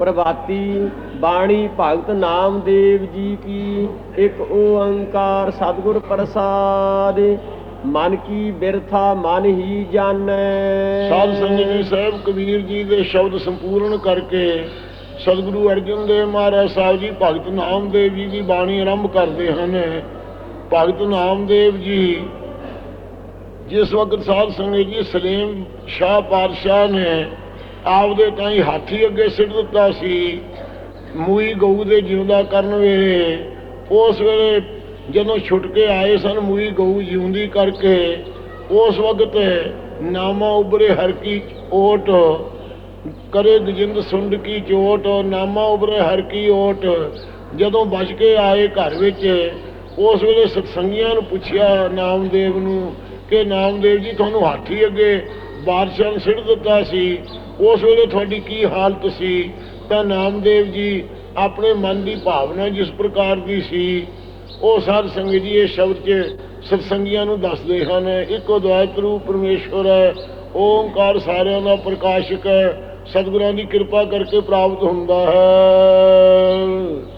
ਪ੍ਰਭਾਤੀ ਬਾਣੀ ਭਗਤ ਨਾਮਦੇਵ ਜੀ ਕੀ, ਇੱਕ ਓੰਕਾਰ ਸਤਿਗੁਰ ਪ੍ਰਸਾਦ, ਮਨ ਕੀ ਬਿਰਥਾ ਮਨ ਹੀ ਜਾਣੈ। ਸਾਧ ਸੰਗਤ ਜੀ, ਸਾਹਿਬ ਕਬੀਰ ਜੀ ਦੇ ਸ਼ਬਦ ਸੰਪੂਰਨ ਕਰਕੇ ਸਤਿਗੁਰੂ ਅਰਜਨ ਦੇਵ ਮਹਾਰਾਜ ਸਾਹਿਬ ਜੀ ਭਗਤ ਨਾਮਦੇਵ ਜੀ ਦੀ ਬਾਣੀ ਆਰੰਭ ਕਰਦੇ ਹਨ। ਭਗਤ ਨਾਮਦੇਵ ਜੀ, ਜਿਸ ਵਕਤ ਸਾਧ ਸੰਗਤ ਜੀ ਸਲੀਮ ਸ਼ਾਹ ਪਾਤਸ਼ਾਹ ਨੇ ਆਪਦੇ ਤਾਈਂ ਹਾਥੀ ਅੱਗੇ ਸਿੱਟ ਦਿੱਤਾ ਸੀ। ਮੂਈ ਗਊ ਦੇ ਜਿਉਂਦਾ ਕਰਨ ਵੇਲੇ ਉਸ ਵੇਲੇ ਜਦੋਂ ਛੁੱਟ ਕੇ ਆਏ ਸਨ ਮੂਈ ਗਊ ਜਿਉਂਦੀ ਕਰਕੇ, ਉਸ ਵਕਤ ਨਾਮਾ ਉਬਰੇ ਹਰ ਕੀ ਓਟ, ਕਰੇ ਗਜਿੰਦ ਸੁੰਡ ਕੀ ਚੋਟ, ਨਾਮਾ ਉਬਰੇ ਹਰ ਕੀ ਓਟ। ਜਦੋਂ ਬਚ ਕੇ ਆਏ ਘਰ ਵਿੱਚ, ਉਸ ਵੇਲੇ ਸਤਸੰਗੀਆਂ ਨੂੰ ਪੁੱਛਿਆ ਨਾਮਦੇਵ ਨੂੰ ਕਿ ਨਾਮਦੇਵ ਜੀ, ਤੁਹਾਨੂੰ ਹਾਥੀ ਅੱਗੇ ਬਾਦਸ਼ਾਹ ਨੂੰ ਸਿੱਟ ਦਿੱਤਾ ਸੀ। ਉਸ ਵੇਲੇ ਤੁਹਾਡੀ ਕੀ ਹਾਲਤ ਸੀ? ਤਾਂ ਨਾਮਦੇਵ ਜੀ ਆਪਣੇ ਮਨ ਦੀ ਭਾਵਨਾ ਜਿਸ ਪ੍ਰਕਾਰ ਦੀ ਸੀ, ਉਹ ਸਾਧ ਸੰਗਤ ਜੀ ਇਹ ਸ਼ਬਦ 'ਚ ਸਤਸੰਗੀਆਂ ਨੂੰ ਦੱਸਦੇ ਹਨ। ਇੱਕੋ ਦਵਾਇਤ ਰੂਪ ਪਰਮੇਸ਼ਵਰ ਹੈ, ਓੰਕਾਰ ਸਾਰਿਆਂ ਦਾ ਪ੍ਰਕਾਸ਼ਕ ਹੈ। ਸਤਿਗੁਰਾਂ ਦੀ ਕਿਰਪਾ ਕਰਕੇ ਪ੍ਰਾਪਤ ਹੁੰਦਾ ਹੈ।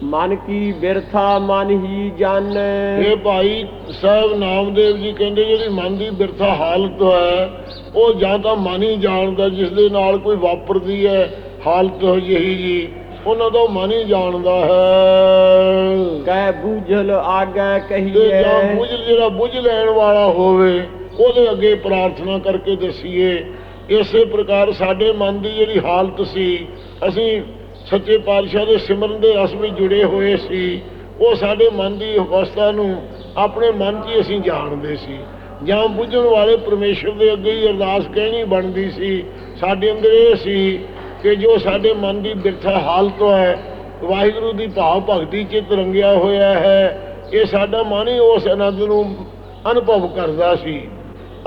ਮਨ ਕੀ ਬਿਰਥਾ ਮਨ ਹੀ ਜਾਣੈ ਇਹ ਭਾਈ ਸਾਹਿਬ ਨਾਮਦੇਵ ਜੀ ਕਹਿੰਦੇ ਜਿਹੜੀ ਮਨ ਦੀ ਬਿਰਥਾ ਹਾਲਤ ਹੈ ਉਹ ਜਾਂ ਤਾਂ ਮਨ ਹੀ ਜਾਣਦਾ ਜਿਸ ਦੇ ਨਾਲ ਕੋਈ ਵਾਪਰਦੀ ਹੈ ਹਾਲਤ ਜਿਹੀ ਜੀ ਉਹਨਾਂ ਦਾ ਮਨ ਹੀ ਜਾਣਦਾ ਹੈ। ਕਹਿ ਬੂਝਲ ਆਗੈ ਤੇ ਜਾਂ ਕਹੀਐ ਬੁੱਝ ਜਿਹੜਾ ਬੁੱਝ ਲੈਣ ਵਾਲਾ ਹੋਵੇ ਉਹਦੇ ਅੱਗੇ ਪ੍ਰਾਰਥਨਾ ਕਰਕੇ ਦਸੀਏ ਇਸੇ ਪ੍ਰਕਾਰ ਸਾਡੇ ਮਨ ਦੀ ਜਿਹੜੀ ਹਾਲਤ ਸੀ, ਅਸੀਂ ਸੱਚੇ ਪਾਤਸ਼ਾਹ ਦੇ ਸਿਮਰਨ ਦੇ ਰਸ ਵਿੱਚ ਜੁੜੇ ਹੋਏ ਸੀ, ਉਹ ਸਾਡੇ ਮਨ ਦੀ ਅਵਸਥਾ ਨੂੰ ਆਪਣੇ ਮਨ 'ਚ ਹੀ ਅਸੀਂ ਜਾਣਦੇ ਸੀ। ਜਾਂ ਬੁੱਝਣ ਵਾਲੇ ਪਰਮੇਸ਼ਰ ਦੇ ਅੱਗੇ ਹੀ ਅਰਦਾਸ ਕਹਿਣੀ ਬਣਦੀ ਸੀ, ਸਾਡੇ ਅੰਦਰ ਇਹ ਸੀ ਕਿ ਜੋ ਸਾਡੇ ਮਨ ਦੀ ਬਿਰਥਾ ਹਾਲਤ ਹੈ, ਵਾਹਿਗੁਰੂ ਦੀ ਭਾਵ ਭਗਤੀ ਚਿਤ ਰੰਗਿਆ ਹੋਇਆ ਹੈ, ਇਹ ਸਾਡਾ ਮਨ ਹੀ ਉਸ ਆਨੰਦ ਨੂੰ ਅਨੁਭਵ ਕਰਦਾ ਸੀ।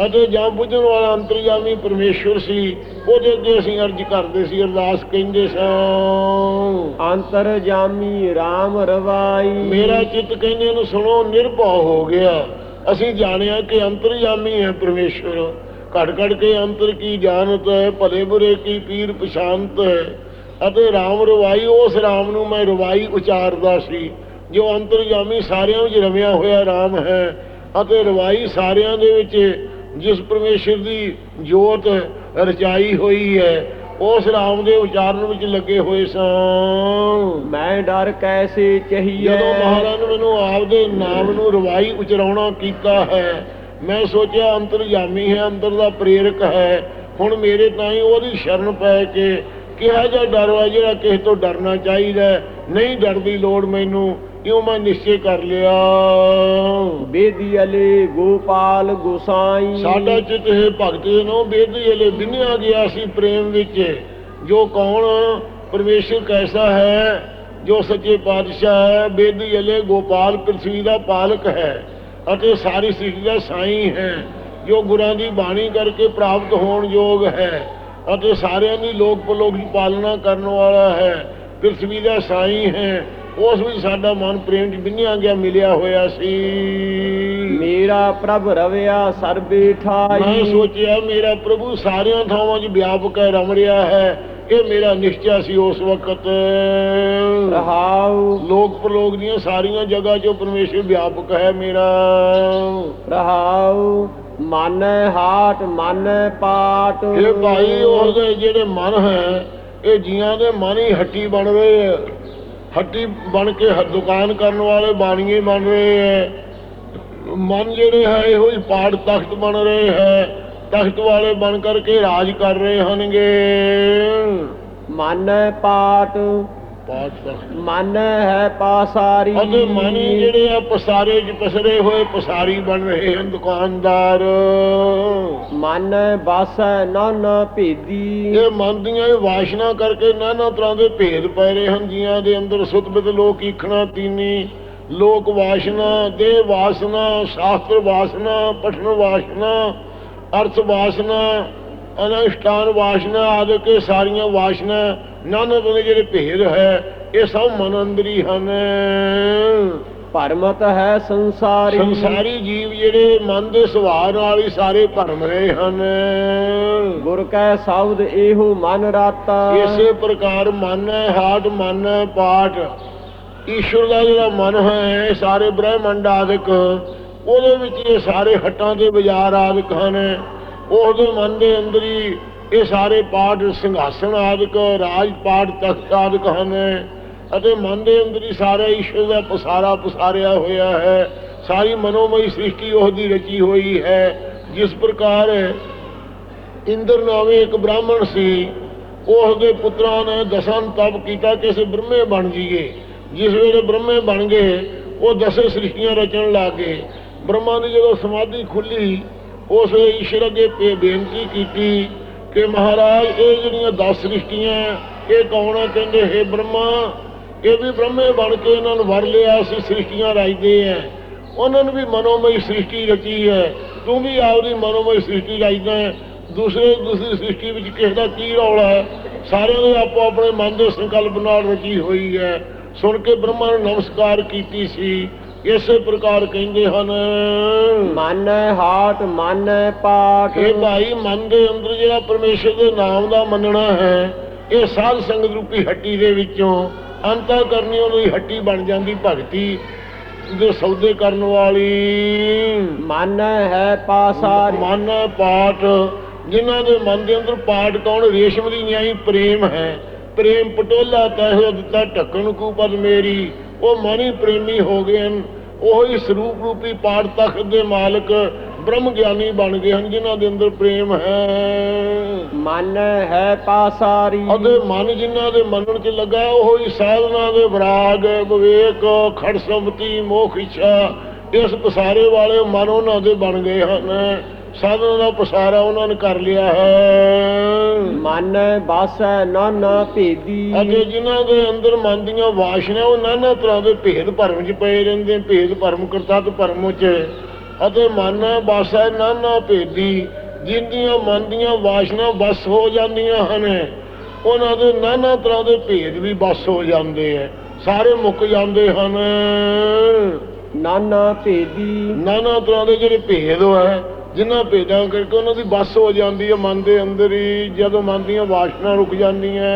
ਅਤੇ ਜਾਂ ਬੁੱਝਣ ਵਾਲਾ ਅੰਤਰਜਾਮੀ ਪਰਮੇਸ਼ਵਰ ਸੀ ਉਹਦੇ ਅੱਗੇ ਅਸੀਂ ਅਰਜ ਕਰਦੇ ਸੀ ਅਰਦਾਸ ਕਹਿੰਦੇ ਸਾਂ। ਅੰਤਰ ਜਾਮੀ RAM ਰਵਾਈ। ਮੇਰਾ ਚਿੱਤ ਕਹਿੰਦੇ ਨੂੰ ਸੁਣੋ ਨਿਰਭਉ ਹੋ ਗਿਆ। ਅਸੀਂ ਜਾਣਿਆ ਕਿ ਅੰਤਰਜਾਮੀ ਹੈ ਪਰਮੇਸ਼ਵਰ। ਘੜ ਘੜ ਕੇ ਅੰਤਰ ਕੀ ਜਾਣਤ ਹੈ ਭਲੇ ਬੁਰੇ ਕੀ ਪੀਰ ਪਛਾਨਤ ਹੈ। ਅਤੇ RAM ਰਵਾਈ ਉਸ RAM ਨੂੰ ਮੈਂ ਰਵਾਈ ਉਚਾਰਦਾ ਸੀ ਜੋ ਅੰਤਰਜਾਮੀ ਸਾਰਿਆਂ ਵਿੱਚ ਰਮਿਆ ਹੋਇਆ RAM ਹੈ। ਅਤੇ ਰਵਾਈ ਸਾਰਿਆਂ ਦੇ ਵਿੱਚ ਜਿਸ ਪਰਮੇਸ਼ਰ ਦੀ ਜੋਤ ਰਚਾਈ ਹੋਈ ਹੈ ਉਸ RAM ਦੇ ਉਚਾਰਨ ਵਿੱਚ ਲੱਗੇ ਹੋਏ ਸਾਂ। ਮੈਂ ਡਰ ਕੈਸੇ ਚਹੀਐ? ਜਦੋਂ ਮਹਾਰਾਜ ਨੇ ਮੈਨੂੰ ਆਪਦੇ ਨਾਮ ਨੂੰ ਰਵਾਈ ਉਚਰਾਉਣਾ ਕੀਤਾ ਹੈ ਮੈਂ ਸੋਚਿਆ ਅੰਤਰਜਾਮੀ ਹੈ ਅੰਦਰ ਦਾ ਪ੍ਰੇਰਕ ਹੈ। ਹੁਣ ਮੇਰੇ ਤਾਈਂ ਉਹਦੀ ਸ਼ਰਨ ਪੈ ਕੇ ਕਿਹਾ ਜਿਹਾ ਡਰ ਵਾ ਜਿਹੜਾ ਕਿਸੇ ਤੋਂ ਡਰਨਾ ਚਾਹੀਦਾ ਹੈ। ਨਹੀਂ ਡਰ ਦੀ ਲੋੜ ਮੈਨੂੰ। ਇਉਂ ਮੈਂ ਨਿਸ਼ਚੈ ਕਰ ਲਿਆ? ਬੇਦੀ ਅਲੇ ਗੋਪਾਲ ਗੋਸਾਈ। ਸਾਡਾ ਚਿੱਤ ਹੈ ਭਗਤ ਜਨੋ ਬੇਦੀ ਅਲੇ ਬਿਨਿਆ ਗਿਆ ਸੀ ਪ੍ਰੇਮ ਵਿੱਚ। ਜੋ ਕੌਣ ਪਰਮੇਸ਼ਰ ਕੈਸਾ ਹੈ ਜੋ ਸੱਚੇ ਪਾਤਸ਼ਾਹ ਹੈ ਬੇਦੀ ਅਲੇ ਗੋਪਾਲ ਪ੍ਰਿਥਵੀ ਦਾ ਪਾਲਕ ਹੈ ਅਤੇ ਸਾਰੀ ਸ੍ਰਿਸ਼ਟੀ ਦਾ ਸਾਈਂ ਹੈ। ਜੋ ਗੁਰਾਂ ਦੀ ਬਾਣੀ ਕਰਕੇ ਪ੍ਰਾਪਤ ਹੋਣ ਯੋਗ ਹੈ ਅਤੇ ਸਾਰਿਆਂ ਦੀ ਲੋਕ ਪਲੋਕ ਦੀ ਪਾਲਣਾ ਕਰਨ ਵਾਲਾ ਹੈ ਪ੍ਰਿਥਵੀ ਦਾ ਸਾਈਂ ਹੈ। ਉਸ ਵਿੱਚ ਸਾਡਾ ਮਨ ਪ੍ਰੇਮ ਚ ਬਿੰਨਿਆ ਗਿਆ ਮਿਲਿਆ ਹੋਇਆ ਸੀ। ਮੇਰਾ ਪ੍ਰਭ ਰਵਿਆ ਸਰਬੇ ਮੈਂ ਠਾਈ ਸੋਚਿਆ ਮੇਰਾ ਪ੍ਰਭੂ ਸਾਰਿਆਂ ਥਾਵਾਂ 'ਚ ਵਿਆਪਕ ਹੈ ਰਮ ਰਿਹਾ ਹੈ। ਇਹ ਮੇਰਾ ਨਿਸ਼ਚਾ ਸੀ ਉਸ ਵਕਤ। ਰਹਾਉ। ਲੋਕ ਪ੍ਰਲੋਕ ਦੀਆਂ ਸਾਰੀਆਂ ਜਗ੍ਹਾ 'ਚ ਪਰਮੇਸ਼ਰ ਵਿਆਪਕ ਹੈ ਮੇਰਾ। ਰਹਾਉ। ਮਨ ਹਾਟ ਮਨ ਪਾਟ। ਇਹ ਭਾਈ ਉਹਦੇ ਜਿਹੜੇ ਮਨ ਹੈ ਇਹ ਜੀਆਂ ਦੇ ਮਨ ਹੀ ਹੱਟੀ ਬਣ ਰਹੇ ਹੱਟੀ ਬਣ ਕੇ ਦੁਕਾਨ ਕਰਨ ਵਾਲੇ ਬਾਣੀਏ ਬਣ ਰਹੇ ਹੈ। ਮਨ ਜਿਹੜੇ ਹੈ, ਇਹੋ ਹੀ ਪਾੜ ਤਖਤ ਬਣ ਰਹੇ ਹੈ। ਤਖਤ ਵਾਲੇ ਬਣ ਕਰਕੇ ਰਾਜ ਕਰ ਰਹੇ ਹਨਗੇ ਮਨ ਪਾਟ ਮਨ ਹੈ ਪਾਸਾਰੀ। ਅਤੇ ਮਨ ਜਿਹੜੇ ਆ ਪਸਾਰੇ ਚ ਪਸਰੇ ਹੋਏ ਪਸਾਰੀ ਬਣ ਰਹੇ ਹਨ ਦੁਕਾਨਦਾਰ। ਮਨ ਬਸ ਨਨ ਭੇਦੀ। ਇਹ ਮਨ ਦੀਆਂ ਇਹ ਵਾਸ਼ਨਾ ਕਰਕੇ ਨਾਨਾ ਤਰ੍ਹਾਂ ਦੇ ਭੇਦ ਪੈ ਰਹੇ ਹਨ ਜੀਆਂ ਦੇ ਅੰਦਰ ਸੁਤਬਿਤ ਲੋਕ ਈਖਣਾ ਤੀਨੀ ਲੋਕ ਵਾਸ਼ਨਾ ਦੇ ਵਾਸਨਾ ਸ਼ਾਸਤਰ ਵਾਸਨਾ ਪਠਨ ਵਾਸਨਾ ਅਰਥ ਵਾਸਨਾ ਅਨੁਸ਼ਠਾਨ ਵਾਸਨਾ ਆਦਿ ਕੇ ਸਾਰੀਆਂ ਵਾਸਨਾ ਨਾਨਾ ਤਰ੍ਹਾਂ ਦੇ ਜਿਹੜੇ ਭੇਦ ਹੈ ਇਹ ਸਭ ਮਨ ਅੰਦਰੀ ਹਨ। ਭਰਮਤ ਹੈ ਸੰਸਾਰੀ। ਸੰਸਾਰੀ ਜੀਵ ਜਿਹੜੇ ਮਨ ਦੇ ਸੁਭਾਅ ਨਾਲ ਹੀ ਸਾਰੇ ਭਰਮ ਰਹੇ ਹਨ। ਗੁਰ ਕੈ ਸ਼ਬਦ ਇਹੋ ਮਨ ਰਾਤਾ। ਇਸੇ ਪ੍ਰਕਾਰ ਮਨ ਹੈ ਹਾਟ ਮਨ ਹੈ ਪਾਠ। ਈਸ਼ਵਰ ਦਾ ਜਿਹੜਾ ਮਨ ਹੈ ਸਾਰੇ ਬ੍ਰਹਿਮੰਡ ਆਦਿਕ ਉਹਦੇ ਵਿੱਚ ਇਹ ਸਾਰੇ ਹੱਟਾਂ ਦੇ ਬਾਜ਼ਾਰ ਆਦਿਕ ਹਨ। ਉਹਦੇ ਮਨ ਦੇ ਅੰਦਰ ਹੀ ਇਹ ਸਾਰੇ ਪਾਠ ਸਿੰਘਾਸਣ ਆਦਿਕ, ਰਾਜ ਪਾਠ ਤਖਤ ਆਦਿਕ ਹਨ ਅਤੇ ਮਨ ਦੇ ਅੰਦਰ ਹੀ ਸਾਰਾ ਈਸ਼ਵਰ ਦਾ ਪਸਾਰਾ ਪਸਾਰਿਆ ਹੋਇਆ ਹੈ। ਸਾਰੀ ਮਨੋਮਈ ਸ੍ਰਿਸ਼ਟੀ ਉਹਦੀ ਰਚੀ ਹੋਈ ਹੈ। ਜਿਸ ਪ੍ਰਕਾਰ ਇੰਦਰ ਨਾਮੇ ਇੱਕ ਬ੍ਰਾਹਮਣ ਸੀ ਉਸ ਦੇ ਪੁੱਤਰਾਂ ਨੇ ਦਸਾਂ ਨੂੰ ਤਪ ਕੀਤਾ ਕਿ ਅਸੀਂ ਬ੍ਰਹਮੇ ਬਣ ਜਾਈਏ। ਜਿਸ ਵੇਲੇ ਬ੍ਰਹਮੇ ਬਣ ਗਏ, ਉਹ ਦਸੇ ਸ੍ਰਿਸ਼ਟੀਆਂ ਰਚਣ ਲੱਗੇ ਬ੍ਰਹਮਾ ਦੀ ਜਦੋਂ ਸਮਾਧੀ ਖੁੱਲੀ, ਉਸ ਈਸ਼ਵਰ ਅੱਗੇ ਬੇ- ਬੇਨਤੀ ਕੀਤੀ ਕਿ ਮਹਾਰਾਜ, ਇਹ ਜਿਹੜੀਆਂ 10 ਸ੍ਰਿਸ਼ਟੀਆਂ, ਇਹ ਕੌਣ ਹੈ ਕਹਿੰਦੇ, ਹੈ ਬ੍ਰਹਮਾ, ਇਹ ਵੀ ਬ੍ਰਹਮੇ ਬਣ ਕੇ ਇਹਨਾਂ ਨੂੰ ਵਰ ਲਿਆ ਸੀ ਸ੍ਰਿਸ਼ਟੀਆਂ ਰਚਦੇ ਆ। ਉਹਨਾਂ ਨੂੰ ਵੀ ਮਨੋਮਈ ਸ੍ਰਿਸ਼ਟੀ ਰਚੀ ਹੈ। ਤੂੰ ਵੀ ਆਪਦੀ ਮਨੋਮਈ ਸ੍ਰਿਸ਼ਟੀ ਰਚਦਾ ਹੈ ਦੂਸਰੇ ਦੂਸਰੀ ਸ੍ਰਿਸ਼ਟੀ ਵਿੱਚ ਕਿਸ ਦਾ ਕੀ ਰੌਲਾ ਹੈ? ਸਾਰਿਆਂ ਨੇ ਆਪੋ ਆਪਣੇ ਮਨ ਦੇ ਸੰਕਲਪ ਨਾਲ ਰਚੀ ਹੋਈ ਹੈ। ਸੁਣ ਕੇ ਬ੍ਰਹਮਾ ਨੂੰ ਨਮਸਕਾਰ ਕੀਤੀ ਸੀ। ਇਸੇ ਪ੍ਰਕਾਰ ਕਹਿੰਦੇ ਹਨ। ਮਨ ਹਾਟ ਮਨ ਪਾਠ ਇਹ ਭਾਈ ਮਨ ਦੇ ਅੰਦਰ ਜਿਹੜਾ ਪਰਮੇਸ਼ਰ ਦੇ ਨਾਮ ਦਾ ਮੰਨਣਾ ਹੈ ਇਹ ਸਾਧ ਸੰਗਤ ਰੂਪੀ ਹੱਟੀ ਦੇ ਵਿੱਚੋਂ ਅੰਤਾ ਕਰਨੀ ਉਹਦੀ ਹੱਟੀ ਬਣ ਜਾਂਦੀ ਭਗਤੀ ਦੇ ਸੌਦੇ ਕਰਨ ਵਾਲੀ। ਮਨ ਹੈ ਪਾਸਾਰੀ। ਮਨ ਪਾਠ ਜਿਨ੍ਹਾਂ ਦੇ ਮਨ ਦੇ ਅੰਦਰ ਪਾਠ ਕੌਣ? ਰੇਸ਼ਮ ਦੀ ਨਿਆਈ ਪ੍ਰੇਮ ਹੈ। ਪ੍ਰੇਮ ਪਟੋਲਾ ਤਹਿ ਦਿੱਤਾ ਢੱਕਣ ਕੂ ਪਦ ਮੇਰੀ। ਉਹ ਮਨ ਪ੍ਰੇਮੀ ਹੋ ਗਏ ਹਨ। ਉਹ ਹੀ ਸਰੂਪ ਰੂਪੀ ਪਾਠ ਤਖਤ ਦੇ ਮਾਲਕ ਬ੍ਰਹਮ ਗਿਆਨੀ ਬਣ ਗਏ ਹਨ ਜਿਨ੍ਹਾਂ ਦੇ ਅੰਦਰ ਪ੍ਰੇਮ ਹੈ। ਮਨ ਹੈ ਪਾਸਾਰੀ। ਅਤੇ ਮਨ ਜਿਨ੍ਹਾਂ ਦੇ ਮੰਨਣ ਚ ਲੱਗਾ ਉਹ ਹੀ ਸਾਧਨਾ ਦੇ ਵਿਰਾਗ ਵਿਵੇਕ ਖੜਸਮਤੀ ਮੋਖ ਇੱਛਾ ਇਸ ਪਸਾਰੇ ਵਾਲੇ ਮਨ ਉਹਨਾਂ ਦੇ ਬਣ ਗਏ ਹਨ। ਸਾਧਨਾ ਦਾ ਪਸਾਰਾ ਉਹਨਾਂ ਨੇ ਕਰ ਲਿਆ ਹੈ। ਮਨ ਬਾਸੈ ਨਾਨਾ ਭੇਦੀ। ਅਤੇ ਜਿਨ੍ਹਾਂ ਦੇ ਅੰਦਰ ਮਨ ਦੀਆਂ ਵਾਸ਼ਨਾ ਉਹ ਨਾਨਾ ਤਰ੍ਹਾਂ ਦੇ ਭੇਦ ਭਰਮ 'ਚ ਪਏ ਰਹਿੰਦੇ ਭੇਦ ਭਰਮ ਕਰਤਾ ਤੇ ਭਰਮ 'ਚ। ਅਤੇ ਮਨ ਬਾਸਾ ਨਾਨਾ ਭੇਦੀ ਜਿੰਦੀਆਂ ਮਨ ਦੀਆਂ ਵਾਸ਼ਨਾ ਬਸ ਹੋ ਜਾਂਦੀਆਂ ਹਨ ਉਹਨਾਂ ਦੇ ਨਾਨਾ ਤਰ੍ਹਾਂ ਦੇ ਭੇਦ ਵੀ ਬਸ ਹੋ ਜਾਂਦੇ ਐ ਸਾਰੇ ਮੁੱਕ ਜਾਂਦੇ ਹਨ। ਨਾਨਾ ਭੇਦੀ। ਨਾਨਾ ਤਰ੍ਹਾਂ ਦੇ ਜਿਹੜੇ ਭੇਦ ਹੈ ਜਿਨ੍ਹਾਂ ਭੇਦਾਂ ਕਰਕੇ ਉਹਨਾਂ ਦੀ ਬਸ ਹੋ ਜਾਂਦੀ ਹੈ ਮਨ ਦੇ ਅੰਦਰ ਹੀ ਜਦੋਂ ਮਨ ਦੀਆਂ ਵਾਸ਼ਨਾ ਰੁਕ ਜਾਂਦੀਆਂ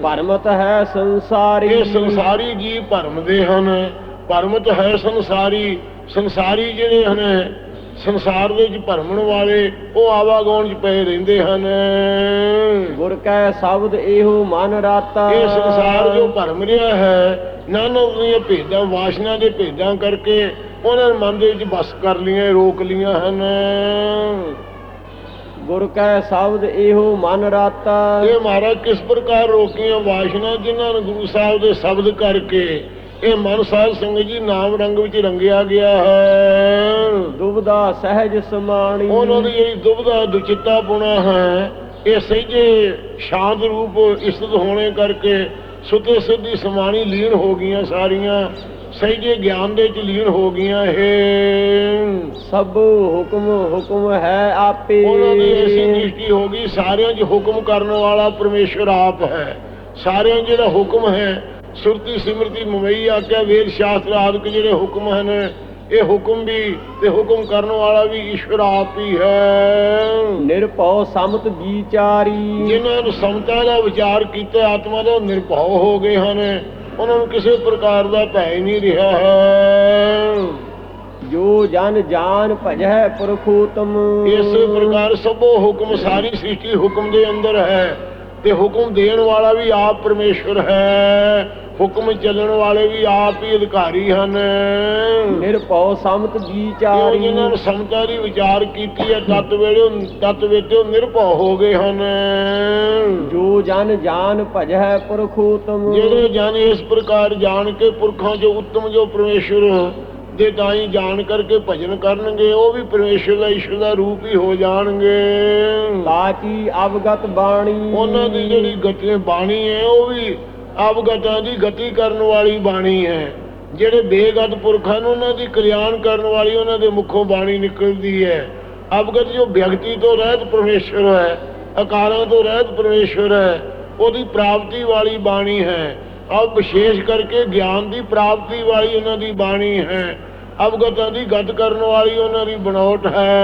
ਭਰਮਤ ਹੈ ਸੰਸਾਰੀ। ਇਹ ਸੰਸਾਰੀ ਜੀਵ ਭਰਮਦੇ ਹਨ। ਭਰਮਤ ਹੈ ਸੰਸਾਰੀ ਸੰਸਾਰੀ ਜਿਹੜੇ ਹਨ ਸੰਸਾਰ ਦੇ ਵਿੱਚ ਭਰਮਣ ਵਾਲੇ ਉਹ ਆਵਾਗਾਉਣ 'ਚ ਪਏ ਰਹਿੰਦੇ ਹਨ। ਗੁਰ ਕੈ ਸ਼ਬਦ ਇਹੋ ਮਨ ਰਾਤਾ। ਇਹ ਸੰਸਾਰ ਜੋ ਭਰਮ ਰਿਹਾ ਹੈ ਨਾਨਾ ਦੀਆਂ ਭੇਦਾਂ ਵਾਸ਼ਨਾ ਦੇ ਭੇਦਾਂ ਕਰਕੇ ਉਹਨਾਂ ਨੇ ਮਨ ਦੇ ਵਿੱਚ ਬਸ ਕਰ ਲੀਆਂ ਰੋਕ ਲੀਆਂ ਹਨ। ਗੁਰ ਕੈ ਸ਼ਬਦ ਇਹੋ ਮਨ ਰਾਤਾ। ਇਹ ਮਹਾਰਾਜ ਕਿਸ ਪ੍ਰਕਾਰ ਰੋਕੀਆਂ ਵਾਸ਼ਨਾ ਜਿਨ੍ਹਾਂ ਨੂੰ ਗੁਰੂ ਸਾਹਿਬ ਦੇ ਸ਼ਬਦ ਕਰਕੇ ਇਹ ਮਨ ਸਾਧ ਸੰਗਤ ਜੀ ਨਾਮ ਰੰਗ ਵਿੱਚ ਰੰਗਿਆ ਗਿਆ ਹੈ। ਦੁਬਦਾ ਸਹਿਜ ਸਮਾਣੀ। ਉਹਨਾਂ ਦੀ ਜਿਹੜੀ ਦੁਬਦਾ ਦੁਚਿੱਤਾ ਪੁਣਾ ਹੈ ਇਹ ਸਹਿਜੇ ਸ਼ਾਂਤ ਰੂਪ ਇਸਤ ਹੋਣੇ ਕਰਕੇ ਸੁਤੇ ਸਿੱਧੀ ਸਮਾਣੀ ਲੀਨ ਹੋ ਗਈਆਂ ਸਾਰੀਆਂ। ਸਹਿਜੇ ਗਿਆਨ ਦੇ ਚ ਲੀਨ ਹੋ ਗਈਆਂ ਇਹ। ਸਭ ਹੁਕਮ ਹੁਕਮ ਹੈ ਆਪੇ। ਉਹਨਾਂ ਦੀ ਐਸੀ ਦ੍ਰਿਸ਼ਟੀ ਹੋ ਗਈ ਸਾਰਿਆਂ 'ਚ ਹੁਕਮ ਕਰਨ ਵਾਲਾ ਪਰਮੇਸ਼ਵਰ ਆਪ ਹੈ। ਸਾਰਿਆਂ ਜਿਹੜਾ ਹੁਕਮ ਹੈ ਸੁਰਤੀ ਸਿਮਰਤੀ ਮਮਈ ਆਕਿਆ ਵੇਦ ਸ਼ਾਸਤਰ ਆਦਿਕ ਜਿਹੜੇ ਹੁਕਮ ਹਨ ਇਹ ਹੁਕਮ ਵੀ ਤੇ ਹੁਕਮ ਕਰਨ ਵਾਲਾ ਵੀ ਈਸ਼ਵਰ ਆਪ ਹੀ ਹੈ। ਨਿਰਭਉ ਸਮਤ ਵਿਚਾਰੀ ਜਿਨ੍ਹਾਂ ਨੂੰ ਸਮਤਾ ਦਾ ਵਿਚਾਰ ਕੀਤਾ ਆਤਮਾ ਦਾ ਨਿਰਭਉ ਹੋ ਗਏ ਹਨ। ਉਹਨਾਂ ਨੂੰ ਕਿਸੇ ਪ੍ਰਕਾਰ ਦਾ ਭੈ ਨਹੀਂ ਰਿਹਾ ਹੈ। ਜੋ ਜਨ ਜਾਨ ਭਜੈ ਪੁਰਖੋਤਮ। ਇਸ ਪ੍ਰਕਾਰ ਸਭੋ ਹੁਕਮ ਸਾਰੀ ਸ੍ਰਿਸ਼ਟੀ ਹੁਕਮ ਦੇ ਅੰਦਰ ਹੈ। ਤੇ ਹੁਕਮ ਦੇਣ ਵਾਲਾ ਵੀ ਆਪ ਪਰਮੇਸ਼ਵਰ ਹੈ। ਹੁਕਮ ਚੱਲਣ ਵਾਲੇ ਵੀ ਆਪ ਹੀ ਅਧਿਕਾਰੀ ਹਨ। ਨਿਰਭਉ ਸਮਤ ਵਿਚਾਰੀ। ਜਿਨ੍ਹਾਂ ਨੇ ਸਮਤਾ ਦੀ ਵਿਚਾਰ ਕੀਤੀ ਹੈ ਤਤ ਵੇਲੇ ਤਤ ਉਹ ਨਿਰਭਉ ਹੋ ਗਏ ਹਨ। ਜੋ ਜਨ ਜਾਨ ਭਜੈ ਪੁਰਖੋਤਮ। ਜਿਹੜੇ ਜਨ ਇਸ ਪ੍ਰਕਾਰ ਜਾਣ ਕੇ ਪੁਰਖਾਂ ਜੋ ਉੱਤਮ ਜੋ ਪਰਮੇਸ਼ਵਰ ਦੇ ਤਾਈ ਜਾਣ ਕਰਕੇ ਭਜਨ ਕਰਨਗੇ ਉਹ ਵੀ ਪਰਮੇਸ਼ਵਰ ਦਾ ਈਸ਼ਵਰ ਦਾ ਰੂਪ ਹੀ ਹੋ ਜਾਣਗੇ। ਸਾਚੀ ਅਵਗਤ ਬਾਣੀ। ਉਹਨਾਂ ਦੀ ਜਿਹੜੀ ਗਤੀ ਬਾਣੀ ਹੈ ਉਹ ਵੀ ਅਵਗਤਾਂ ਦੀ ਗਤੀ ਕਰਨ ਵਾਲੀ ਬਾਣੀ ਹੈ। ਜਿਹੜੇ ਬੇਗਤ ਪੁਰਖਾਂ ਨੂੰ ਉਹਨਾਂ ਦੀ ਕਲਿਆਣ ਕਰਨ ਵਾਲੀ ਉਹਨਾਂ ਦੇ ਮੁਖੋਂ ਬਾਣੀ ਨਿਕਲਦੀ ਹੈ। ਅਵਗਤ ਜੋ ਵਿਅਕਤੀ ਤੋਂ ਰਹਿਤ ਪਰਮੇਸ਼ਵਰ ਹੈ ਆਕਾਰਾਂ ਤੋਂ ਰਹਿਤ ਪਰਮੇਸ਼ਵਰ ਹੈ ਉਹਦੀ ਪ੍ਰਾਪਤੀ ਵਾਲੀ ਬਾਣੀ ਹੈ। ਅਬ ਵਿਸ਼ੇਸ਼ ਕਰਕੇ ਗਿਆਨ ਦੀ ਪ੍ਰਾਪਤੀ ਵਾਲੀ ਉਹਨਾਂ ਦੀ ਬਾਣੀ ਹੈ। ਅਵਗਤਾਂ ਦੀ ਗੱਤ ਕਰਨ ਵਾਲੀ ਉਹਨਾਂ ਦੀ ਬਣਾਉਟ ਹੈ।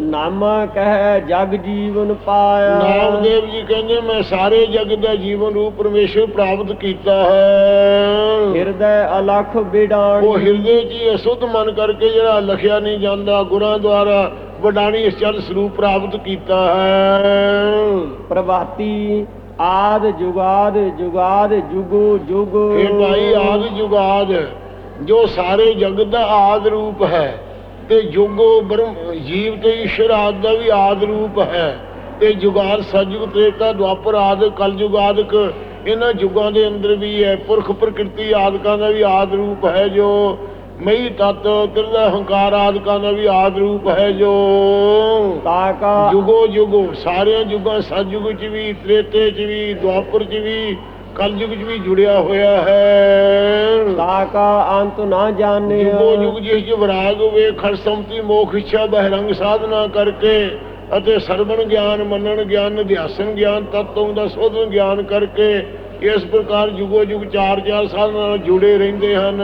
ਨਾਮਾ ਕਹਿ ਜਗ ਜੀਵਨ ਪਾਇਆ। ਨਾਮਦੇਵ ਜੀ ਕਹਿੰਦੇ ਮੈਂ ਸਾਰੇ ਜਗ ਦਾ ਜੀਵਨ ਰੂਪ ਪਰਮੇਸ਼ਰ ਪ੍ਰਾਪਤ ਕੀਤਾ ਹੈ। ਹਿਰਦੈ ਅਲਖ ਬਿਡਾਣੀ ਉਹ ਹਿਰਦੇ ਹੀ ਅਸੁੱਧ ਮਨ ਕਰਕੇ ਜਿਹੜਾ ਲਖਿਆ ਨਹੀਂ ਜਾਂਦਾ ਗੁਰਾਂ ਦੁਆਰਾ ਵਡਾਣੀ ਇਸ ਚਲ ਸਰੂਪ ਪ੍ਰਾਪਤ ਕੀਤਾ ਹੈ। ਪ੍ਰਭਾਤੀ ਆਦ ਜੁਗਾਦ ਜੁਗਾਦ ਜੁਗੋ ਜੁਗ। ਇਹ ਭਾਈ ਆਦ ਜੁਗਾਦ। ਜੋ ਸਾਰੇ ਜਗਤ ਦਾ ਆਦ ਰੂਪ ਹੈ ਤੇ ਜੁਗੋ ਬ੍ਰਹਮ ਜੀਵ ਤੇ ਈਸ਼ਰ ਆਦ ਦਾ ਵੀ ਆਦ ਰੂਪ ਹੈ। ਤੇ ਜੁਗਾਦ ਸਤਜੁਗ ਤ੍ਰੇਤਾ ਦੁਆਪਰ ਆਦ ਕਲਯੁਗ ਆਦਿਕ ਇਹਨਾਂ ਯੁਗਾਂ ਦੇ ਅੰਦਰ ਵੀ ਹੈ। ਪੁਰਖ ਪ੍ਰਕਿਰਤੀ ਆਦਿਕਾਂ ਦਾ ਵੀ ਆਦ ਰੂਪ ਹੈ ਜੋ। ਮਈ ਤਤ ਤਿਰਦਾ ਹੰਕਾਰ ਆਦਿਕਾਂ ਦਾ ਵੀ ਆਦ ਰੂਪ ਹੈ ਜੋ। ਤਾਕਾ ਜੁਗੋ ਜੁਗੋ ਸਾਰਿਆਂ ਯੁਗਾਂ ਸਤਜੁਗ ਚ ਵੀ ਤ੍ਰੇਤੇ ਚ ਵੀ ਦੁਆਪਰ ਚ ਵੀ ਕਲਯੁਗ ਵੀ ਜੁੜਿਆ ਹੋਇਆ ਹੈ। ਤਾਕਾ ਅੰਤ ਨਾ ਜਾਣੇ ਜੁਗੋ ਜੁਗ ਜਿਸ ਚ ਵਿਰਾਗ ਹੋਵੇ ਖੜ ਸੰਮਤੀ ਮੋਖ ਇੱਛਾ ਬਹਿਰੰਗ ਸਾਧਨਾ ਕਰਕੇ ਅਤੇ ਸਰਵਣ ਗਿਆਨ ਮੰਨਣ ਗਿਆਨ ਨਿਧਿਆਸਨ ਗਿਆਨ ਤਤਵ ਦਾ ਸੋਧਨ ਗਿਆਨ ਕਰਕੇ ਇਸ ਪ੍ਰਕਾਰ ਜੁਗੋ ਜੁਗ ਚਾਰ ਚਾਰ ਸਾਧਨਾ ਨਾਲ ਜੁੜੇ ਰਹਿੰਦੇ ਹਨ।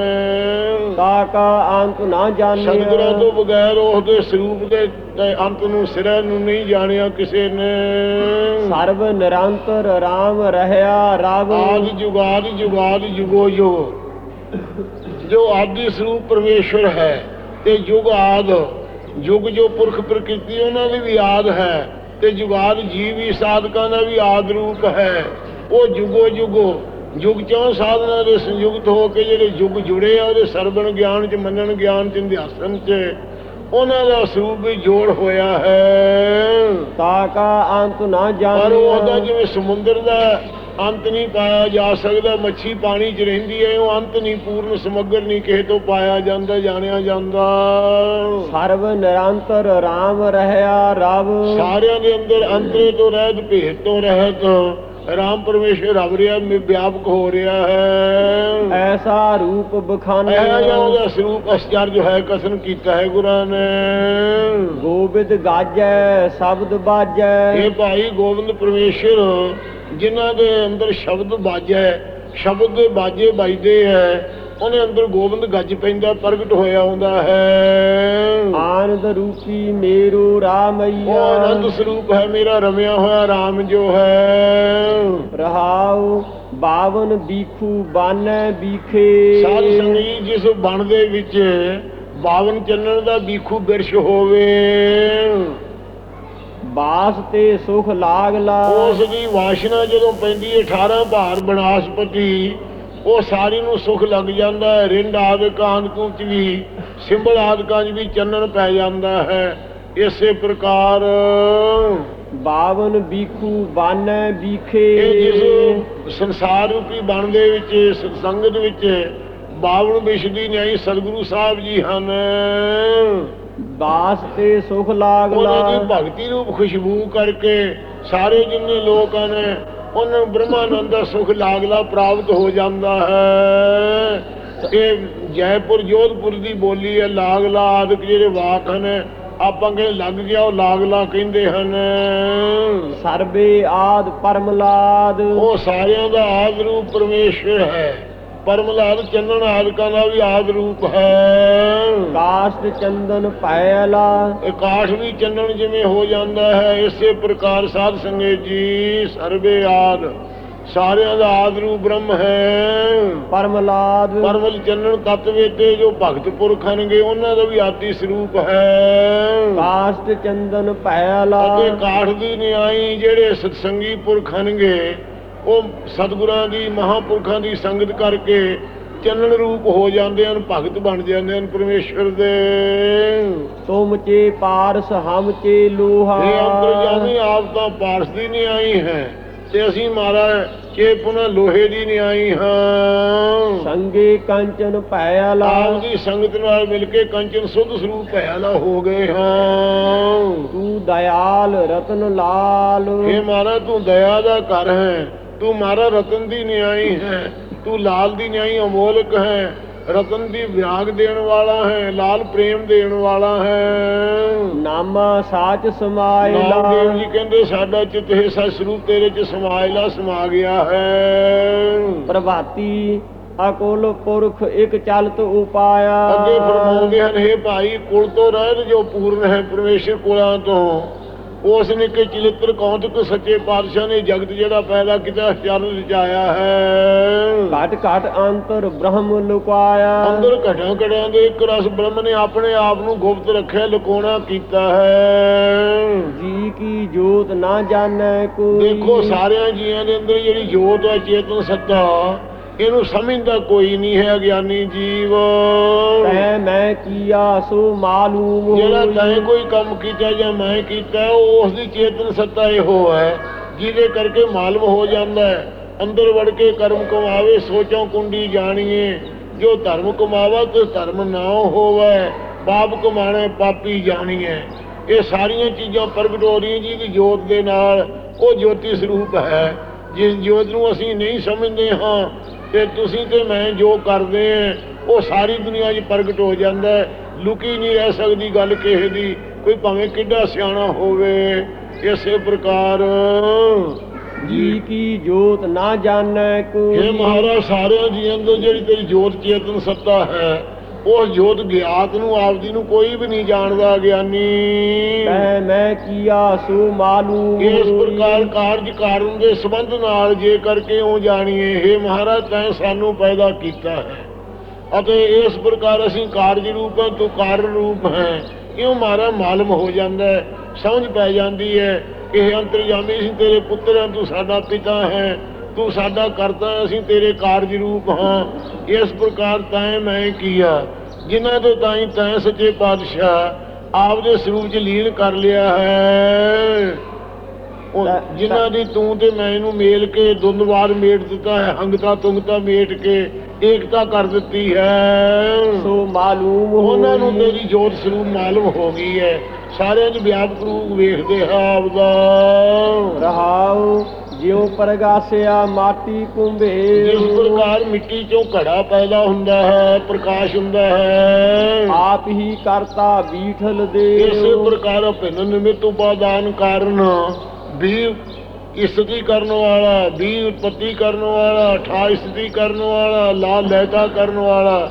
ਤਾਕਾ ਅੰਤ ਨਾ ਜਾਣੇ ਸਤਿਗੁਰਾਂ ਤੋਂ ਬਗੈਰ ਉਸ ਦੇ ਸਰੂਪ ਦੇ ਅੰਤ ਨੂੰ ਸਿਰੇ ਨੂੰ ਨਹੀਂ ਜਾਣਿਆ ਕਿਸੇ ਨੇ। ਸਰਬ ਨਿਰੰਤਰ ਰਾਮ ਰਹਿਆ ਰਵ। ਆਦਿ ਜੁਗਾਦਿ ਜੁਗਾਦਿ ਜੁਗੋ ਜੋ ਜੋ ਆਦਿ ਸਰੂਪ ਪਰਮੇਸ਼ਵਰ ਹੈ ਤੇ ਜੁਗ ਆਦ। ਜੁਗ ਜੋ ਪੁਰਖ ਪ੍ਰਕਿਰਤੀ ਉਹਨਾਂ ਦੀ ਵੀ ਆਦ ਹੈ ਤੇ ਜੁਗਾਦ ਜੀਵੀ ਸਾਧਕਾਂ ਦਾ ਵੀ ਆਦ ਰੂਪ ਹੈ। ਉਹ ਜੁਗੋ ਜੁਗੋ ਜੁਗ ਚੋਂ ਸਾਧਨਾ ਦੇ ਸੰਯੁਕਤ ਹੋ ਕੇ ਜਿਹੜੇ ਜੁਗ ਜੁੜੇ ਆ ਉਹਦੇ ਸਰਵਣ ਗਿਆਨ ਚ ਮੰਨਣ ਗਿਆਨ ਚ ਨਿਧਿਆਸਨ ਚ ਉਹਨਾਂ ਦਾ ਸਰੂਪ ਵੀ ਜੋੜ ਹੋਇਆ ਹੈ। ਤਾਕਾ ਅੰਤ ਨਾ ਪਰ ਉਹ ਉਹਦਾ ਜਾਣੇ ਜਿਵੇਂ ਸਮੁੰਦਰ ਦਾ ਅੰਤ ਨਹੀਂ ਪਾਇਆ ਜਾ ਸਕਦਾ ਮੱਛੀ ਪਾਣੀ 'ਚ ਰਹਿੰਦੀ ਹੈ ਉਹ ਅੰਤ ਨਹੀਂ ਪੂਰਨ ਸਮਗਰ ਨਹੀਂ ਕਿਸੇ ਤੋਂ ਪਾਇਆ ਜਾਂਦਾ ਜਾਣਿਆ ਜਾਂਦਾ। ਸਰਬ ਨਿਰੰਤਰ ਰਾਮ ਰਹਿਆ ਰਵ। ਸਾਰਿਆਂ ਦੇ ਅੰਦਰ ਅੰਤਰੇ ਤੋਂ ਰਹਿਤ ਭੇਦ ਤੋਂ ਰਹਿਤ। ਰਾਮ ਪਰਮੇਸ਼ਰ ਰਵ ਰਿਹਾ ਮੇ ਵਿਆਪਕ ਹੋ ਰਿਹਾ ਹੈ। ਐਸਾ ਰੂਪ ਬਖਾਨੇ ਜਿਹਾ ਉਹਦਾ ਸਰੂਪ ਅਸਚਰਜ ਹੈ ਕਥਨ ਕੀਤਾ ਹੈ ਗੁਰਾਂ ਨੇ। ਗੋਬਿੰਦ ਗਾਜੈ ਸ਼ਬਦ ਬਾਜੈ। ਇਹ ਭਾਈ ਗੋਬਿੰਦ ਪਰਮੇਸ਼ਰ ਜਿਨ੍ਹਾਂ ਦੇ ਅੰਦਰ ਸ਼ਬਦ ਬਾਜੈ ਸ਼ਬਦ ਦੇ ਬਾਜੇ ਵੱਜਦੇ ਹੈ ਉਹਨੇ ਅੰਦਰ ਗੋਬਿੰਦ ਗੱਜ ਪੈਂਦਾ ਪ੍ਰਗਟ ਹੋਇਆ ਹੁੰਦਾ ਹੈ। ਆਨੰਦ ਰੂਪੀ ਮੇਰੂ ਉਹ ਰਾਮਈਆ ਆਨੰਦ ਸਰੂਪ ਹੈ ਮੇਰਾ ਰਮਿਆ ਹੋਇਆ RAM ਜੋ ਹੈ। ਰਹਾਉ ਬਾਵਨ ਬੀਖੂ ਬਾਨੈ ਬੀਖੇ। ਸਾਧ ਸੰਗੀ ਜਿਸ ਬਣ ਦੇ ਵਿੱਚ ਬਾਵਨ ਚੰਨਣ ਦਾ ਬੀਖੂ ਬਿਰਸ਼ ਹੋਵੇ। ਬਾਸ ਤੇ ਸੁਖ ਲਾਗ ਲਾ। ਉਸ ਦੀ ਵਾਸ਼ਨਾ ਜਦੋਂ ਪੈਂਦੀ ਹੈ 18 ਭਾਰ ਬਨਾਸਪਤੀ ਉਹ ਸਾਰੀ ਨੂੰ ਸੁਖ ਲੱਗ ਜਾਂਦਾ ਹੈ। ਰਿੰਡ ਆਦਿਕਾਂ ਚ ਵੀ ਸਿੰਬਲ ਆਦਿਕਾਂ 'ਚ ਵੀ ਚੰਨਣ ਪੈ ਜਾਂਦਾ ਹੈ। ਇਸੇ ਪ੍ਰਕਾਰ ਬਾਵਨ ਬੀਖੂ ਬਾਨੈ ਬੀਖੇ। ਇਹ ਜਿਸ ਸੰਸਾਰ ਰੂਪੀ ਬਣ ਦੇ ਵਿੱਚ ਸੰਗਤ ਵਿੱਚ ਬਾਵਨ ਵਿਸ਼ ਦੀ ਨਿਆਈ ਸਤਿਗੁਰੂ ਸਾਹਿਬ ਜੀ ਹਨ। ਬਾਸ ਤੇ ਸੁਖ ਲਾਗ ਉਹਨਾਂ ਦੀ ਲਾ ਭਗਤੀ ਰੂਪ ਖੁਸ਼ਬੂ ਕਰਕੇ ਸਾਰੇ ਜਿੰਨੇ ਲੋਕ ਹਨ ਉਹਨਾਂ ਨੂੰ ਬ੍ਰਹਮਾਨੰਦ ਦਾ ਸੁਖ ਲਾਗਲਾ ਪ੍ਰਾਪਤ ਹੋ ਜਾਂਦਾ ਹੈ। ਇਹ ਜੈਪੁਰ ਜੋਧਪੁਰ ਦੀ ਬੋਲੀ ਹੈ ਲਾਗਲਾ ਆਦਿਕ ਜਿਹੜੇ ਵਾਕ ਹਨ ਆਪਾਂ ਕਹਿੰਦੇ ਲੱਗ ਗਿਆ ਉਹ ਲਾਗਲਾ ਕਹਿੰਦੇ ਹਨ। ਸਰਬੇ ਆਦ ਪਰਮਲਾਦ। ਉਹ ਸਾਰਿਆਂ ਦਾ ਆਦ ਰੂਪ ਪਰਮੇਸ਼ਰ ਹੈ। ਪਰਮਲਾਦ ਚੰਨਣ ਆਦਿਕਾਂ ਦਾ ਵੀ ਆਦ ਰੂਪ ਹੈ। ਕਾਸ਼ਟ ਚੰਦਨ ਪਾਇਲਾ। ਆਕਾਸ਼ ਵੀ ਚੰਨਣ ਜਿਵੇਂ ਹੋ ਜਾਂਦਾ ਹੈ ਇਸੇ ਪ੍ਰਕਾਰ ਸਾਧ ਸੰਗਤ ਜੀ ਸਰਬੇ ਆਦ ਸਾਰਿਆਂ ਦਾ ਆਦ ਰੂਪ ਬ੍ਰਹਮ ਹੈ। ਪਰਮਲਾਦ। ਪਰਮਲ ਚੰਨਣ ਤਤ ਵੇਤੇ ਜੋ ਭਗਤ ਪੁਰਖ ਹਨਗੇ ਉਹਨਾਂ ਦਾ ਵੀ ਆਦੀ ਸਰੂਪ ਹੈ। ਕਾਸ਼ਟ ਚੰਦਨ ਪਾਇਲਾ। ਅਤੇ ਕਾਠ ਦੀ ਨਿਆਈ ਜਿਹੜੇ ਸਤਸੰਗੀ ਪੁਰਖ ਹਨਗੇ ਉਹ ਸਤਿਗੁਰਾਂ ਦੀ ਮਹਾਪੁਰਖਾਂ ਦੀ ਸੰਗਤ ਕਰਕੇ ਚੰਨਣ ਰੂਪ ਹੋ ਜਾਂਦੇ ਹਨ ਭਗਤ ਬਣ ਜਾਂਦੇ ਹਨ ਪਰਮੇਸ਼ਵਰ ਦੇ। ਤੁਮ ਚੇ ਪਾਰਸ ਹਮ ਚੇ ਲੋਹਾ। ਇਹ ਅੰਤਰਜਾਮੀ ਆਪ ਤਾਂ ਪਾਰਸ ਦੀ ਨਿਆਈ ਹੈ ਤੇ ਅਸੀਂ ਮਹਾਰਾਜ ਚੇ ਪੁਨਾ ਲੋਹੇ ਦੀ ਨਿਆਈ ਹਾਂ। ਸੰਗੇ ਕੰਚਨ ਪਾਇਲਾ ਆਪ ਦੀ ਸੰਗਤ ਨਾਲ ਮਿਲ ਕੇ ਕੰਚਨ ਸੁਧ ਸਰੂਪ ਭੈਲਾ ਹੋ ਗਏ ਹਾਂ। ਤੂੰ ਦਇਆਲ ਰਤਨ ਲਾਲ। ਇਹ ਮਹਾਰਾਜ ਤੂੰ ਦਇਆ ਦਾ ਘਰ ਹੈ। ਤੂੰ ਮਾਰਾ ਰਤਨ ਦੀ ਨਿਆਈ ਹੈ। ਤੂੰ ਲਾਲ ਦੀ ਨਿਆਈ ਅਮੋਲਕ ਹੈ। ਰਤਨ ਦੀ ਵਿਆਗ ਦੇਣ ਵਾਲਾ ਹੈ ਲਾਲ ਪ੍ਰੇਮ ਦੇਣ ਵਾਲਾ ਹੈ। ਨਾਮਾ ਸਾਚ ਸਮਾਇਲਾ ਨਾਮਦੇਵ ਜੀ ਕਹਿੰਦੇ ਸਾਡਾ ਚਿਤ ਹੈ ਸਤ ਸਰੂਪ ਤੇਰੇ ਚ ਸਮਾਇਲਾ ਸਮਾ ਗਿਆ ਹੈ। ਪ੍ਰਭਾਤੀ ਅਕੁਲ ਪੁਰਖ ਇੱਕ ਚਲਤ ਉਪਾਇਆ। ਅੱਗੇ ਫਰਮਾਉਂਦੇ ਹਨ हे ਭਾਈ ਕੁਲ ਤੋਂ ਰਹਿਤ ਜੋ ਪੂਰਨ ਹੈ ਪਰਮੇਸ਼ਰ ਕੁਲਾਂ ਤੋਂ ਉਸ ਨੇ ਕਿ ਚਿਲਤਰ ਕੌਂਤਕ ਸੱਚੇ ਪਾਤਸ਼ਾਹ ਨੇ ਜਗਤ ਜਿਹੜਾ ਪੈਦਾ ਕੀਤਾ ਚਰਨ ਰਚਾਇਆ ਹੈ। ਘਟ ਘਟ ਅੰਤਰ ਬ੍ਰਹਮ ਲੁਕਾਇਆ। ਅੰਦਰ ਘਟਾਂ ਘੜਿਆਂ ਦੇ ਇੱਕ ਰਸ ਬ੍ਰਹਮ ਨੇ ਆਪਣੇ ਆਪ ਨੂੰ ਗੁਪਤ ਰੱਖਿਆ ਲੁਕਾਉਣਾ ਕੀਤਾ ਹੈ। ਜੀ ਕੀ ਜੋਤ ਨਾ ਜਾਣੈ ਕੋਈ। ਦੇਖੋ ਸਾਰਿਆਂ ਜੀਆਂ ਦੇ ਅੰਦਰ ਜਿਹੜੀ ਜੋਤ ਹੈ ਚੇਤਨ ਸੱਤਾ ਇਹਨੂੰ ਸਮਝਦਾ ਕੋਈ ਨਹੀਂ ਹੈ ਅਗਿਆਨੀ ਜੀਵ। ਤੈ ਮੈਂ ਕੀਆ ਸੋ ਮਾਲੂਮ ਜਿਹੜਾ। ਤੈਂ ਕੋਈ ਕੰਮ ਕੀਤਾ ਜਾਂ ਮੈਂ ਕੀਤਾ ਉਸ ਦੀ ਚੇਤਨ ਸੱਤਾ ਇਹੋ ਹੈ ਜਿਹਦੇ ਕਰਕੇ ਮਾਲਮ ਹੋ ਜਾਂਦਾ ਹੈ। ਅੰਦਰ ਵੜ ਕੇ ਕਰਮ ਕਮਾਵੇ ਸੋਚੋਂ ਕੁੰਡੀ ਜਾਣੀਏ। ਜੋ ਧਰਮ ਕਮਾਵਾ ਤੇ ਧਰਮ ਨਾ ਹੋਵੇ ਪਾਪ ਕਮਾਣਾ ਪਾਪੀ ਜਾਣੀਏ। ਇਹ ਸਾਰੀਆਂ ਚੀਜ਼ਾਂ ਪ੍ਰਗਟ ਹੋ ਰਹੀਆਂ ਜੀ ਦੀ ਜੋਤ ਦੇ ਨਾਲ ਉਹ ਜੋਤੀ ਸਰੂਪ ਹੈ ਜਿਸ ਜੋਤ ਨੂੰ ਅਸੀਂ ਨਹੀਂ ਸਮਝਦੇ ਹਾਂ। ਤੇ ਤੁਸੀਂ ਤੇ ਮੈਂ ਜੋ ਕਰਦੇ ਹਾਂ ਉਹ ਸਾਰੀ ਦੁਨੀਆ 'ਚ ਪ੍ਰਗਟ ਹੋ ਜਾਂਦਾ ਹੈ। ਲੁਕੀ ਨਹੀਂ ਰਹਿ ਸਕਦੀ ਗੱਲ ਕਿਸੇ ਦੀ। ਕੋਈ ਭਾਵੇਂ ਕਿੱਡਾ ਸਿਆਣਾ ਹੋਵੇ ਇਸੇ ਪ੍ਰਕਾਰ। ਜੀ ਕੀ ਜੋਤ ਨਾ ਜਾਣੈ ਕੋਈ? ਇਹ ਮਹਾਰਾਜ ਸਾਰਿਆਂ ਜੀਆਂ ਤੋਂ ਜਿਹੜੀ ਤੇਰੀ ਜੋਤ ਚੇਤਨ ਸੱਤਾ ਹੈ ਉਸ ਜੋਤ ਗਿਆਤ ਨੂੰ ਆਪਦੀ ਨੂੰ ਕੋਈ ਵੀ ਨਹੀਂ ਜਾਣਦਾ ਗਿਆਨੀ। ਤੈ ਮੈਂ ਕੀਆ ਸੋ ਮਾਲੂਮ ਇਸ। ਪ੍ਰਕਾਰ ਕਾਰਜ ਕਾਰਨ ਦੇ ਸੰਬੰਧ ਨਾਲ ਜੇ ਕਰਕੇ ਉਹ ਜਾਣੀਏ हे ਮਹਾਰਾਜ ਤੈਂ ਸਾਨੂੰ ਪੈਦਾ ਕੀਤਾ ਹੈ। ਅਤੇ ਇਸ ਪ੍ਰਕਾਰ ਅਸੀਂ ਕਾਰਜ ਰੂਪ ਹੈ ਤੂੰ ਕਾਰਨ ਰੂਪ ਹੈ। ਇਉਂ ਮਾਰਾ ਮਾਲਮ ਹੋ ਜਾਂਦਾ ਹੈ ਸਮਝ ਪੈ ਜਾਂਦੀ ਹੈ ਕਿ ਇਹ ਅੰਤਰਜਾਮੀ ਅਸੀਂ ਤੇਰੇ ਪੁੱਤਰ ਹਾਂ ਤੂੰ ਸਾਡਾ ਪਿਤਾ ਹੈ। ਤੂੰ ਸਾਡਾ ਕਰਤਾ ਅਸੀਂ ਤੇਰੇ ਕਾਰਜ ਰੂਪ ਹਾਂ। ਇਸ ਪ੍ਰਕਾਰ ਤੈਂ ਮੈਂ ਕੀਆ। ਜਿਨ੍ਹਾਂ ਤੋਂ ਤਾਈਂ ਤੈਂ ਸੱਚੇ ਪਾਤਸ਼ਾਹ ਆਪਦੇ ਸਰੂਪ ਚ ਲੀਨ ਕਰ ਲਿਆ ਹੈ। ਜਿਨ੍ਹਾਂ ਦੀ ਤੂੰ ਤੇ ਮੈਂ ਨੂੰ ਮੇਲ ਕੇ ਦੁੰਦਵਾਰ ਮੇਟ ਦਿੱਤਾ ਹੈ ਹੰਗਤਾ ਤੁੰਗਤਾ ਮੇਟ ਕੇ ਏਕਤਾ ਕਰ ਦਿੱਤੀ ਹੈ। ਸੋ ਮਾਲੂਮ ਉਹਨਾਂ ਨੂੰ। ਤੇਰੀ ਜੋਤ ਸਰੂਪ ਮਾਲੂਮ ਹੋ ਗਈ ਹੈ। ਸਾਰਿਆਂ ਦੇ ਵਿਆਪਕ ਰੂਪ ਵੇਖਦੇ ਹਾਂ ਆਪਦਾ। ਰਹਾਉ। ਜਿਉ ਪ੍ਰਗਾਸਿਆ ਮਾਟੀ ਕੁੰਭੇ ਜਿਸ ਪ੍ਰਕਾਰ ਮਿੱਟੀ ਚੋਂ ਘੜਾ ਪੈਦਾ ਹੁੰਦਾ ਹੈ ਪ੍ਰਕਾਸ਼ ਹੁੰਦਾ ਹੈ। ਆਪ ਹੀ ਕਰਤਾ ਬੀਠਲ ਦੇ ਇਸੇ ਪ੍ਰਕਾਰ ਭਿੰਨ ਨਿਮਿਤ ਉਪਾਦਾਨ ਕਾਰਨ ਵੀ ਇਸਤੀ ਕਰਨ ਵਾਲਾ ਵੀ ਉਤਪਤੀ ਕਰਨ ਵਾਲਾ ਠਾ ਇਸਤੀ ਕਰਨ ਵਾਲਾ ਲਾ ਲੈਤਾ ਕਰਨ ਵਾਲਾ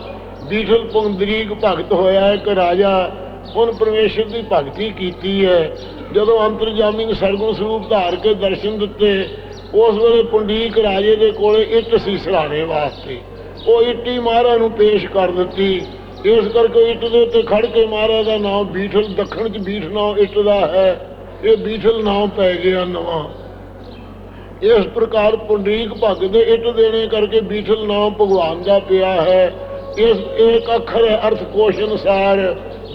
ਬੀਠਲ ਪੁੰਦਰੀਕ ਭਗਤ ਹੋਇਆ ਇੱਕ ਰਾਜਾ ਉਹਨ ਪਰਮੇਸ਼ਰ ਦੀ ਭਗਤੀ ਕੀਤੀ ਹੈ। ਜਦੋਂ ਅੰਤਰਜਾਮੀ ਸਰਗੁਣ ਸਰੂਪ ਧਾਰ ਕੇ ਦਰਸ਼ਨ ਦਿੱਤੇ, ਉਸ ਵੇਲੇ ਪੁੰਡੀਕ ਰਾਜੇ ਦੇ ਕੋਲੇ ਇੱਟ ਸੀ ਸਰਾਣੇ ਵਾਸਤੇ। ਉਹ ਇੱਟੀ ਮਹਾਰਾਜ ਨੂੰ ਪੇਸ਼ ਕਰ ਦਿੱਤੀ। ਇਸ ਕਰਕੇ ਇੱਟ ਦੇ ਉੱਤੇ ਖੜ ਕੇ ਮਹਾਰਾਜ ਦਾ ਨਾਮ ਬੀਠਲ, ਦੱਖਣ ਚ ਬੀਠ ਨਾਮ ਇੱਟ ਦਾ ਹੈ। ਇਹ ਬੀਠਲ ਨਾਮ ਪੈ ਗਿਆ ਨਵਾਂ। ਇਸ ਪ੍ਰਕਾਰ ਪੁੰਡਰੀਕ ਭਗਤ ਦੇ ਇੱਟ ਦੇਣੇ ਕਰਕੇ ਬੀਠਲ ਨਾਮ ਭਗਵਾਨ ਦਾ ਪਿਆ ਹੈ। ਇਸ ਇੱਕ ਅੱਖਰ ਹੈ ਅਰਥ ਕੋਸ਼ ਅਨੁਸਾਰ।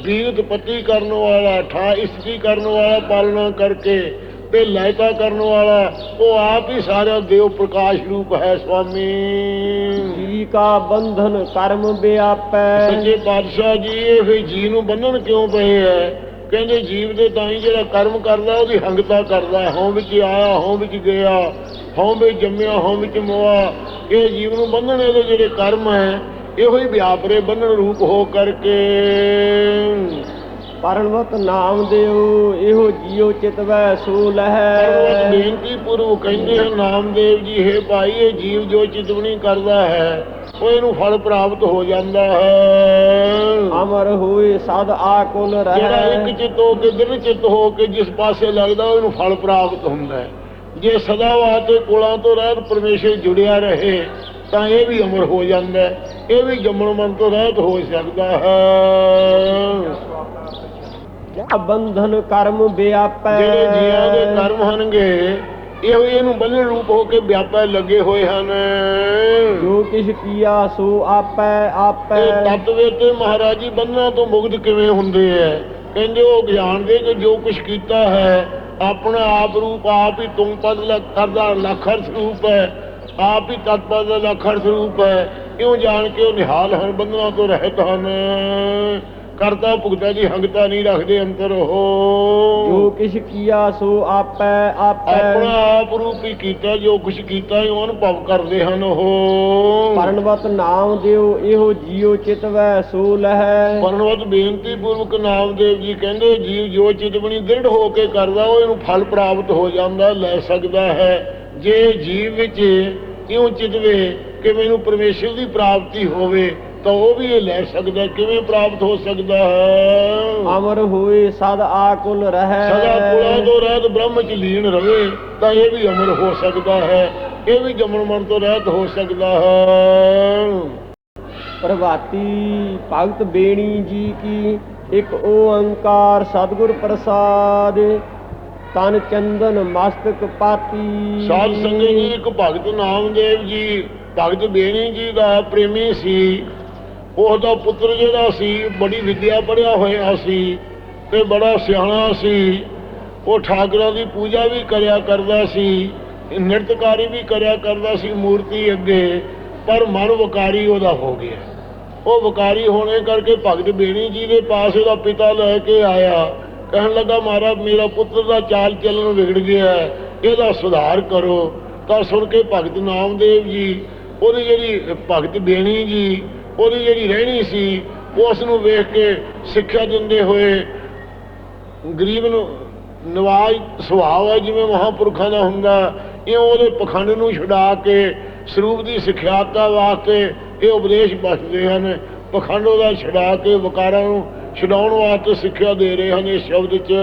ਬੀਤ ਪਤੀ ਕਰਨ ਵਾਲਾ ਠਾ ਇਸਤੀ ਕਰਨ ਵਾਲਾ ਪਾਲਣਾ ਕਰਕੇ ਤੇ ਲਾਇਤਾ ਕਰਨ ਵਾਲਾ ਉਹ ਆਪ ਹੀ ਸਾਰਾ ਦੇਵ ਪ੍ਰਕਾਸ਼ ਰੂਪ ਹੈ ਸੁਆਮੀ। ਜੀ ਕਾ ਬੰਧਨ ਕਰਮ ਵਿਆਪੈ। ਸੱਚੇ ਪਾਤਸ਼ਾਹ ਜੀ ਇਹ ਫਿਰ ਜੀ ਨੂੰ ਬੰਨਣ ਕਿਉਂ ਪਏ ਐ? ਕਹਿੰਦੇ ਜੀਵ ਦੇ ਤਾਂ ਹੀ ਜਿਹੜਾ ਕਰਮ ਕਰਦਾ ਉਹਦੀ ਹੰਗਤਾ ਕਰਦਾ। ਹੈ। ਵਿੱਚ ਆਇਆ ਹਉ ਵਿੱਚ ਗਿਆ। ਹਉ ਵਿੱਚ ਜੰਮਿਆ ਹਉ ਵਿੱਚ ਮੋਆ। ਇਹ ਜੀਵ ਨੂੰ ਬੰਨਣ ਇਹਦੇ ਜਿਹੜੇ ਕਰਮ ਹੈ ਇਹੋ ਹੀ ਵਿਆਪਰੇ ਬੰਨਣ ਰੂਪ ਹੋ ਕਰਕੇ। ਪਰਮਤ ਨਾਮ ਦਿਓ ਇਹੋ ਜੀਉ ਚਿਤਵੈ ਸੋ ਲਹੈ। ਬੇਨਤੀ ਪੂਰਵ ਕਹਿੰਦੇ ਹਨ ਨਾਮਦੇਵ ਜੀ ਹੈ ਭਾਈ ਇਹ ਜੀਵ ਜੋ ਚਿਤਵਣੀ ਕਰਦਾ ਹੈ ਉਹ ਇਹਨੂੰ ਫਲ ਪ੍ਰਾਪਤ ਹੋ ਜਾਂਦਾ ਹੈ। ਅਮਰ ਹੋਏ ਸਦ ਆਕੁਲ ਜਿਹੜਾ ਰਹਿ। ਇੱਕ ਚਿੱਤ ਹੋ ਕੇ ਦਿਨ ਚਿੱਤ ਹੋ ਕੇ ਜਿਸ ਪਾਸੇ ਲੱਗਦਾ ਉਹਨੂੰ ਫਲ ਪ੍ਰਾਪਤ ਹੁੰਦਾ ਹੈ। ਜੇ ਸਦਾ ਵਾਸਤੇ ਕੋਲਾਂ ਤੋਂ ਰਹਿਤ ਪਰਮੇਸ਼ਰ ਜੁੜਿਆ ਰਹੇ ਤਾਂ ਇਹ ਵੀ ਅਮਰ ਹੋ ਜਾਂਦਾ ਹੈ। ਇਹ ਵੀ ਜੰਮਣ ਮਨ ਤੋਂ ਰਹਿਤ ਹੋ ਸਕਦਾ ਹੈ। ਬੰਧਨ ਕਰਮ ਵਿਆਪੈ? ਜਿਹੜੇ ਜੀਆਂ ਦੇ ਕਰਮ ਹਨਗੇ ਇਹੋ ਇਹਨੂੰ ਬੰਨਣ ਰੂਪ ਹੋ ਕੇ ਵਿਆਪੈ ਲੱਗੇ ਹੋਏ ਹਨ। ਜੋ ਕਿਛ ਕੀਆ ਸੋ ਆਪੈ ਆਪੈ। ਇਹ ਤੱਤ ਵਿੱਚ ਮਹਾਰਾਜੀ ਬੰਧਨਾਂ ਤੋਂ ਮੁਕਤ ਕਿਵੇਂ ਹੁੰਦੇ ਐ? ਕਹਿੰਦੇ ਉਹ ਜਾਣਦੇ ਕਿ ਜੋ ਕੁਝ ਕੀਤਾ ਹੈ ਆਪਣਾ ਆਪ ਰੂਪ ਆਪ ਹੀ ਤੁਮ ਪਦ ਕਰਦਾ ਲਖਰ ਸਰੂਪ ਹੈ। ਆਪ ਹੀ ਤਤਪਦ ਦਾ ਲਖਰ ਸਰੂਪ ਹੈ। ਇਉਂ ਜਾਣ ਕੇ ਉਹ ਨਿਹਾਲ ਹਨ ਬੰਧਨਾਂ ਤੋਂ ਰਹਿਤ ਹਨ। ਕਰਤਾ ਭੁਗਤਾ ਦੀ ਹੰਗਤਾ ਨਹੀਂ ਰੱਖਦੇ ਅੰਤਰ ਜੋ ਉਹ ਕਿਛ ਕੀਆ ਸੋ ਆਪੈ ਆਪੈ। ਆਪਣਾ ਆਪ ਰੂਪ ਹੀ ਕੀਤਾ ਜੋ ਕੁਝ ਕੀਤਾ ਉਹ ਅਨੁਭਵ ਕਰਦੇ ਹਨ ਉਹ। ਪਰਨਵਤ ਨਾਮ ਦਿਓ ਇਹੋ ਜੀਉ ਚਿਤਵੈ ਸੋ ਲਹੈ। ਪਰਨਵਤ ਬੇਨਤੀ ਪੂਰਵਕ ਨਾਮਦੇਵ ਜੀ ਕਹਿੰਦੇ ਜੀਵ ਜੋ ਚਿਤਵਣੀ ਦ੍ਰਿੜ ਹੋ ਕੇ ਕਰਦਾ ਉਹ ਇਹਨੂੰ ਫਲ ਪ੍ਰਾਪਤ ਹੋ ਜਾਂਦਾ ਲੈ ਸਕਦਾ ਹੈ। ਜੇ ਜੀਵ ਵਿੱਚ ਇਉਂ ਚਿਤਵੇ ਕਿ ਮੈਨੂੰ ਪਰਮੇਸ਼ਰ ਦੀ ਪ੍ਰਾਪਤੀ ਹੋਵੇ ਤਾਂ ਉਹ ਵੀ ਇਹ ਲੈ ਸਕਦਾ। ਕਿਵੇਂ ਪ੍ਰਾਪਤ ਹੋ ਸਕਦਾ ਹੈ? ਅਮਰ ਹੋਏ ਸਦ ਆਕੁਲ ਰਹੈ। ਸਦਾ ਕੁਲਾ ਤੋਂ ਰਹਿਤ ਬ੍ਰਹਮ ਚ ਲੀਨ ਰਵੇ ਤਾਂ ਇਹ ਵੀ ਅਮਰ ਹੋ ਸਕਦਾ ਹੈ। ਇਹ ਵੀ ਜਮਨ ਮਨ ਤੋਂ ਰਹਿਤ ਹੋ ਸਕਦਾ ਹੈ। ਪ੍ਰਭਾਤੀ ਭਗਤ ਬੇਣੀ ਜੀ ਕੀ ਇੱਕ ਓੰਕਾਰ ਸਤਿਗੁਰ ਪ੍ਰਸਾਦ। ਤਨ ਚੰਦਨ ਮਸਤਕ ਪਾਤੀ। ਸਾਧ ਸੰਗਤ ਜੀ, ਇੱਕ ਭਗਤ ਨਾਮਦੇਵ ਜੀ, ਭਗਤ ਬੇਣੀ ਜੀ ਦਾ ਪ੍ਰੇਮੀ ਸੀ। ਉਹਦਾ ਪੁੱਤਰ ਜਿਹੜਾ ਸੀ, ਬੜੀ ਵਿਦਿਆ ਪੜਿਆ ਹੋਇਆ ਸੀ ਤੇ ਬੜਾ ਸਿਆਣਾ ਸੀ। ਉਹ ਠਾਕਰਾਂ ਦੀ ਪੂਜਾ ਵੀ ਕਰਿਆ ਕਰਦਾ ਸੀ, ਨਿਰਤਕਾਰੀ ਵੀ ਕਰਿਆ ਕਰਦਾ ਸੀ ਮੂਰਤੀ ਅੱਗੇ, ਪਰ ਮਨ ਵਕਾਰੀ ਉਹਦਾ ਹੋ ਗਿਆ। ਉਹ ਵਕਾਰੀ ਹੋਣੇ ਕਰਕੇ ਭਗਤ ਬੇਣੀ ਜੀ ਦੇ ਪਾਸ ਉਹਦਾ ਪਿਤਾ ਲੈ ਕੇ ਆਇਆ। ਕਹਿਣ ਲੱਗਾ, ਮਹਾਰਾਜ, ਮੇਰਾ ਪੁੱਤਰ ਦਾ ਚਾਲ ਚੱਲਣ ਵਿਗੜ ਗਿਆ ਇਹਦਾ ਸੁਧਾਰ ਕਰੋ। ਤਾਂ ਸੁਣ ਕੇ ਭਗਤ ਨਾਮਦੇਵ ਜੀ, ਉਹਦੀ ਜਿਹੜੀ ਭਗਤ ਬੇਣੀ ਜੀ, ਉਹਦੀ ਜਿਹੜੀ ਰਹਿਣੀ ਸੀ, ਉਸ ਨੂੰ ਵੇਖ ਕੇ ਸਿੱਖਿਆ ਦਿੰਦੇ ਹੋਏ ਗਰੀਬ ਨੂੰ ਨਵਾਜ ਸੁਭਾਅ ਹੈ, ਜਿਵੇਂ ਮਹਾਂਪੁਰਖਾਂ ਦਾ ਹੁੰਦਾ, ਇਹ ਉਹਦੇ ਪਖੰਡ ਨੂੰ ਛੁਡਾ ਕੇ, ਸਰੂਪ ਦੀ ਸਿੱਖਿਆਤਾ ਵਾਸਤੇ ਇਹ ਉਪਦੇਸ਼ ਬਖਸ਼ਦੇ ਹਨ। ਪਖੰਡ ਉਹਦਾ ਛੁਡਾ ਕੇ, ਵਕਾਰਾਂ ਨੂੰ ਛਡਾਉਣ ਵਾਸਤੇ ਸਿੱਖਿਆ ਦੇ ਰਹੇ ਹਨ ਇਸ ਸ਼ਬਦ 'ਚ।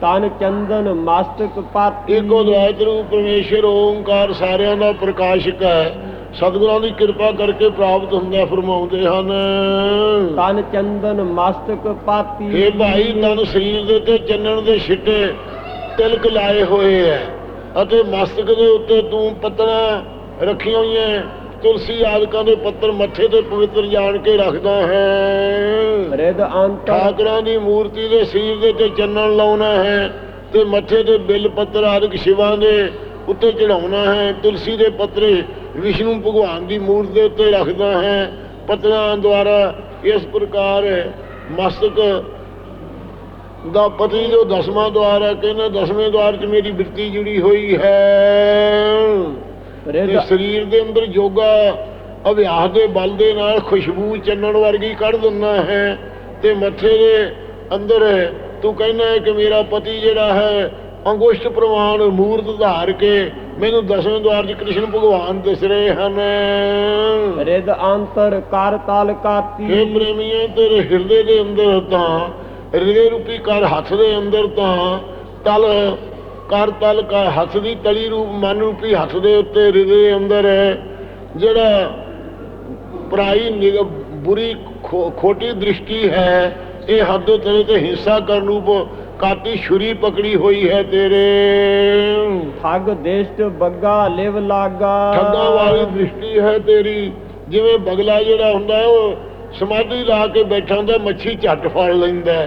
ਤਨ ਚੰਦਨ ਮਸਤਕ ਪਾਤੀ ਇੱਕੋ ਦਵਾਇਤ ਰੂਪ ਪਰਮੇਸ਼ਰ ਓੰਕਾਰ ਸਾਰਿਆਂ ਦਾ ਪ੍ਰਕਾਸ਼ਕ ਹੈ। ਸਤਿਗੁਰਾਂ ਦੀ ਕਿਰਪਾ ਕਰਕੇ ਪ੍ਰਾਪਤ ਹੁੰਦਾ ਫਰਮਾਉਂਦੇ ਹਨ। ਤਨ ਚੰਦਨ ਮਸਤਕ ਪਾਤੀ ਇਹ ਭਾਈ ਤਨ ਸਰੀਰ ਦੇ ਤੇ ਚੰਨਣ ਦੇ ਛਿੱਟੇ ਤਿਲਕ ਲਾਏ ਹੋਏ ਐ ਅਤੇ ਮਸਤਕ ਦੇ ਉੱਤੇ ਤੂੰ ਪੱਤਣਾ ਰੱਖੀਆਂ ਹੋਈਆਂ ਤੁਲਸੀ ਆਦਿਕਾਂ ਦੇ ਪੱਤਰ ਮੱਥੇ ਤੇ ਪਵਿੱਤਰ ਜਾਣ ਕੇ ਰੱਖਦਾ ਹੈ। ਰਿਦ ਅੰਤਰ ਠਾਕਰਾਂ ਦੀ ਮੂਰਤੀ ਦੇ ਸਰੀਰ ਦੇ ਤੇ ਚੰਨਣ ਲਾਉਣਾ ਹੈ ਤੇ ਮੱਥੇ ਤੇ ਬਿੱਲ ਪੱਤਰ ਆਦਿਕ ਸ਼ਿਵਾਂ ਦੇ ਉੱਤੇ ਚੜਾਉਣਾ ਹੈ। ਤੁਲਸੀ ਦੇ ਪੱਤਰੇ ਵਿਸ਼ਨੂੰ ਭਗਵਾਨ ਦੀ ਮੂਰਤ ਦੇ ਉੱਤੇ ਰੱਖਦਾ ਹੈ। ਪਤਨਾ ਦੁਆਰਾ ਇਸ ਪ੍ਰਕਾਰ ਮਸਤਕ ਦਾ ਪਤੀ ਜੋ ਦਸਵਾਂ ਦੁਆਰ ਹੈ ਕਹਿੰਦਾ ਦਸਵੇਂ ਦੁਆਰ 'ਚ ਮੇਰੀ ਬਿਰਤੀ ਜੁੜੀ ਹੋਈ ਹੈ। ਤੇ ਸਰੀਰ ਦੇ ਅੰਦਰ ਯੋਗਾ ਅਭਿਆਸ ਦੇ ਬਲ ਦੇ ਨਾਲ ਖੁਸ਼ਬੂ ਚੰਨਣ ਵਰਗੀ ਕੱਢ ਦਿੰਦਾ ਹੈ ਤੇ ਮੱਥੇ ਦੇ ਅੰਦਰ ਤੂੰ ਕਹਿੰਦਾ ਹੈ ਕਿ ਮੇਰਾ ਪਤੀ ਜਿਹੜਾ ਹੈ ਅੰਗੁਸ਼ਟ ਪ੍ਰਮਾਣ ਮੂਰਤ ਧਾਰ ਕੇ ਮੈਨੂੰ ਦਸਵੇਂ ਦੁਆਰ 'ਚ ਕ੍ਰਿਸ਼ਨ ਭਗਵਾਨ ਦਿਸ ਰਹੇ ਹਨ। ਰਿਦ ਅੰਤਰ ਕਰ ਤਲ ਕਾਤੀ हे ਪ੍ਰੇਮੀਆਂ ਤੇਰੇ ਹਿਰਦੇ ਦੇ ਅੰਦਰ ਤਾਂ ਹਿਰਦੇ ਰੂਪੀ ਕਰ ਹੱਥ ਦੇ ਅੰਦਰ ਤਾਂ ਤਲ ਕਰ ਤਲ ਕਾ ਹੱਥ ਦੀ ਤਲੀ ਰੂਪ ਮਨ ਰੂਪੀ ਹੱਥ ਦੇ ਉੱਤੇ ਹਿਰਦੇ ਅੰਦਰ ਹੈ। ਜਿਹੜਾ ਪਰਾਈ ਬੁਰੀ ਖੋਟੀ ਦ੍ਰਿਸ਼ਟੀ ਹੈ ਇਹ ਹੱਦੋਂ ਤੇਰੇ ਤੇ ਹਿੰਸਾ ਕਰਨ ਰੂਪ ਕਾਤੀ ਛੁਰੀ ਪਕੜੀ ਹੋਈ ਹੈ ਤੇਰੇ। ਠੱਗ ਦੇਸ਼ਟ ਬੱਗਾ ਲਿਵ ਲਾਗਾ। ਠੱਗਾਂ ਵਾਲੀ ਦ੍ਰਿਸ਼ਟੀ ਹੈ ਤੇਰੀ। ਜਿਵੇਂ ਬਗਲਾ ਜਿਹੜਾ ਹੁੰਦਾ ਉਹ ਸਮਾਧੀ ਲਾ ਕੇ ਬੈਠਾ ਹੁੰਦਾ ਮੱਛੀ ਝੱਟ ਫੜ ਲੈਂਦਾ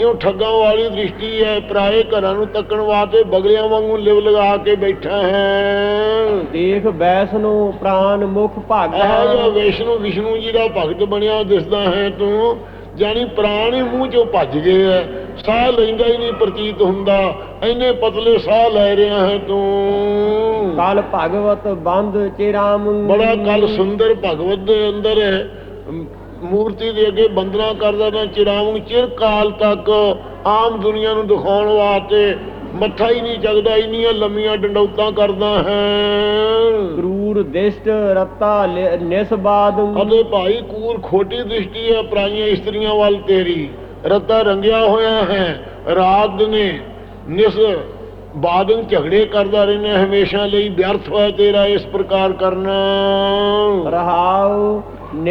ਇਉਂ ਠੱਗਾਂ ਵਾਲੀ ਦ੍ਰਿਸ਼ਟੀ ਹੈ ਪਰਾਏ ਘਰਾਂ ਨੂੰ ਤੱਕਣ ਵਾਸਤੇ ਬਗਲਿਆਂ ਵਾਂਗੂ ਲਿਵ ਲਗਾ ਕੇ ਬੈਠਾ ਹੈ। ਦੇਖ ਬੈਸ ਨੂੰ ਪ੍ਰਾਨ ਮੁਖ ਭਾਗਾ। ਇਹ ਜਿਹੜਾ ਵਿਸ਼ਨੂੰ ਵਿਸ਼ਨੂੰ ਜੀ ਦਾ ਭਗਤ ਬਣਿਆ ਦਿਸਦਾ ਹੈ ਤੂੰ। ਜਾਨੀ ਪ੍ਰਾਣ ਹੀ ਮੂੰਹ ਚੋਂ ਭੱਜ ਗਏ ਹੈ। ਸਾਹ ਲੈਂਦਾ ਹੀ ਨਹੀਂ ਪ੍ਰਤੀਤ ਹੁੰਦਾ। ਐਨੇ ਪਤਲੇ ਸਾਹ ਲੈ ਰਿਹਾ ਹੈ ਤੂੰ। ਕਲ ਭਗਵਤ ਬੰਦ ਚਿਰਾਮ ਬੜਾ ਕਲ ਸੁੰਦਰ ਭਗਵਤ ਦੇ ਅੰਦਰ ਮੂਰਤੀ ਦੇ ਅੱਗੇ ਬੰਦਨਾ ਕਰਦਾ ਤਾਂ ਚਿਰਾਵਣ ਚਿਰ ਕਾਲ ਤੱਕ ਆਮ ਦੁਨੀਆ ਨੂੰ ਦਿਖਾਉਣ ਵਾਸਤੇ ਮੱਥਾ ਹੀ ਨਹੀਂ ਚੱਕਦਾ ਇੰਨੀਆਂ ਲੰਮੀਆਂ ਡੰਡੌਤਾਂ ਕਰਦਾ ਹੈ। ਕਰੂਰ ਦਿਸ਼ਟ ਰਤਾ ਨਿਸਬਾਦ। ਅਤੇ ਭਾਈ ਕੂਰ ਖੋਟੀ ਦ੍ਰਿਸ਼ਟੀ ਹੈ ਪ੍ਰਾਈਆਂ ਇਸਤਰੀਆਂ ਵੱਲ ਤੇਰੀ। ਰੱਤਾ ਰੰਗਿਆ ਹੋਇਆ ਹੈ ਰਾਤ ਨੇ ਨਿਸ ਬਾਦਨ ਝਗੜੇ ਕਰਦਾ ਰਹਿਣਾ ਹਮੇਸ਼ਾ ਲਈ ਵਿਅਰਥ ਹੋਇਆ ਤੇਰਾ ਇਸ ਪ੍ਰਕਾਰ ਕਰਨਾ। ਰਹਾਉ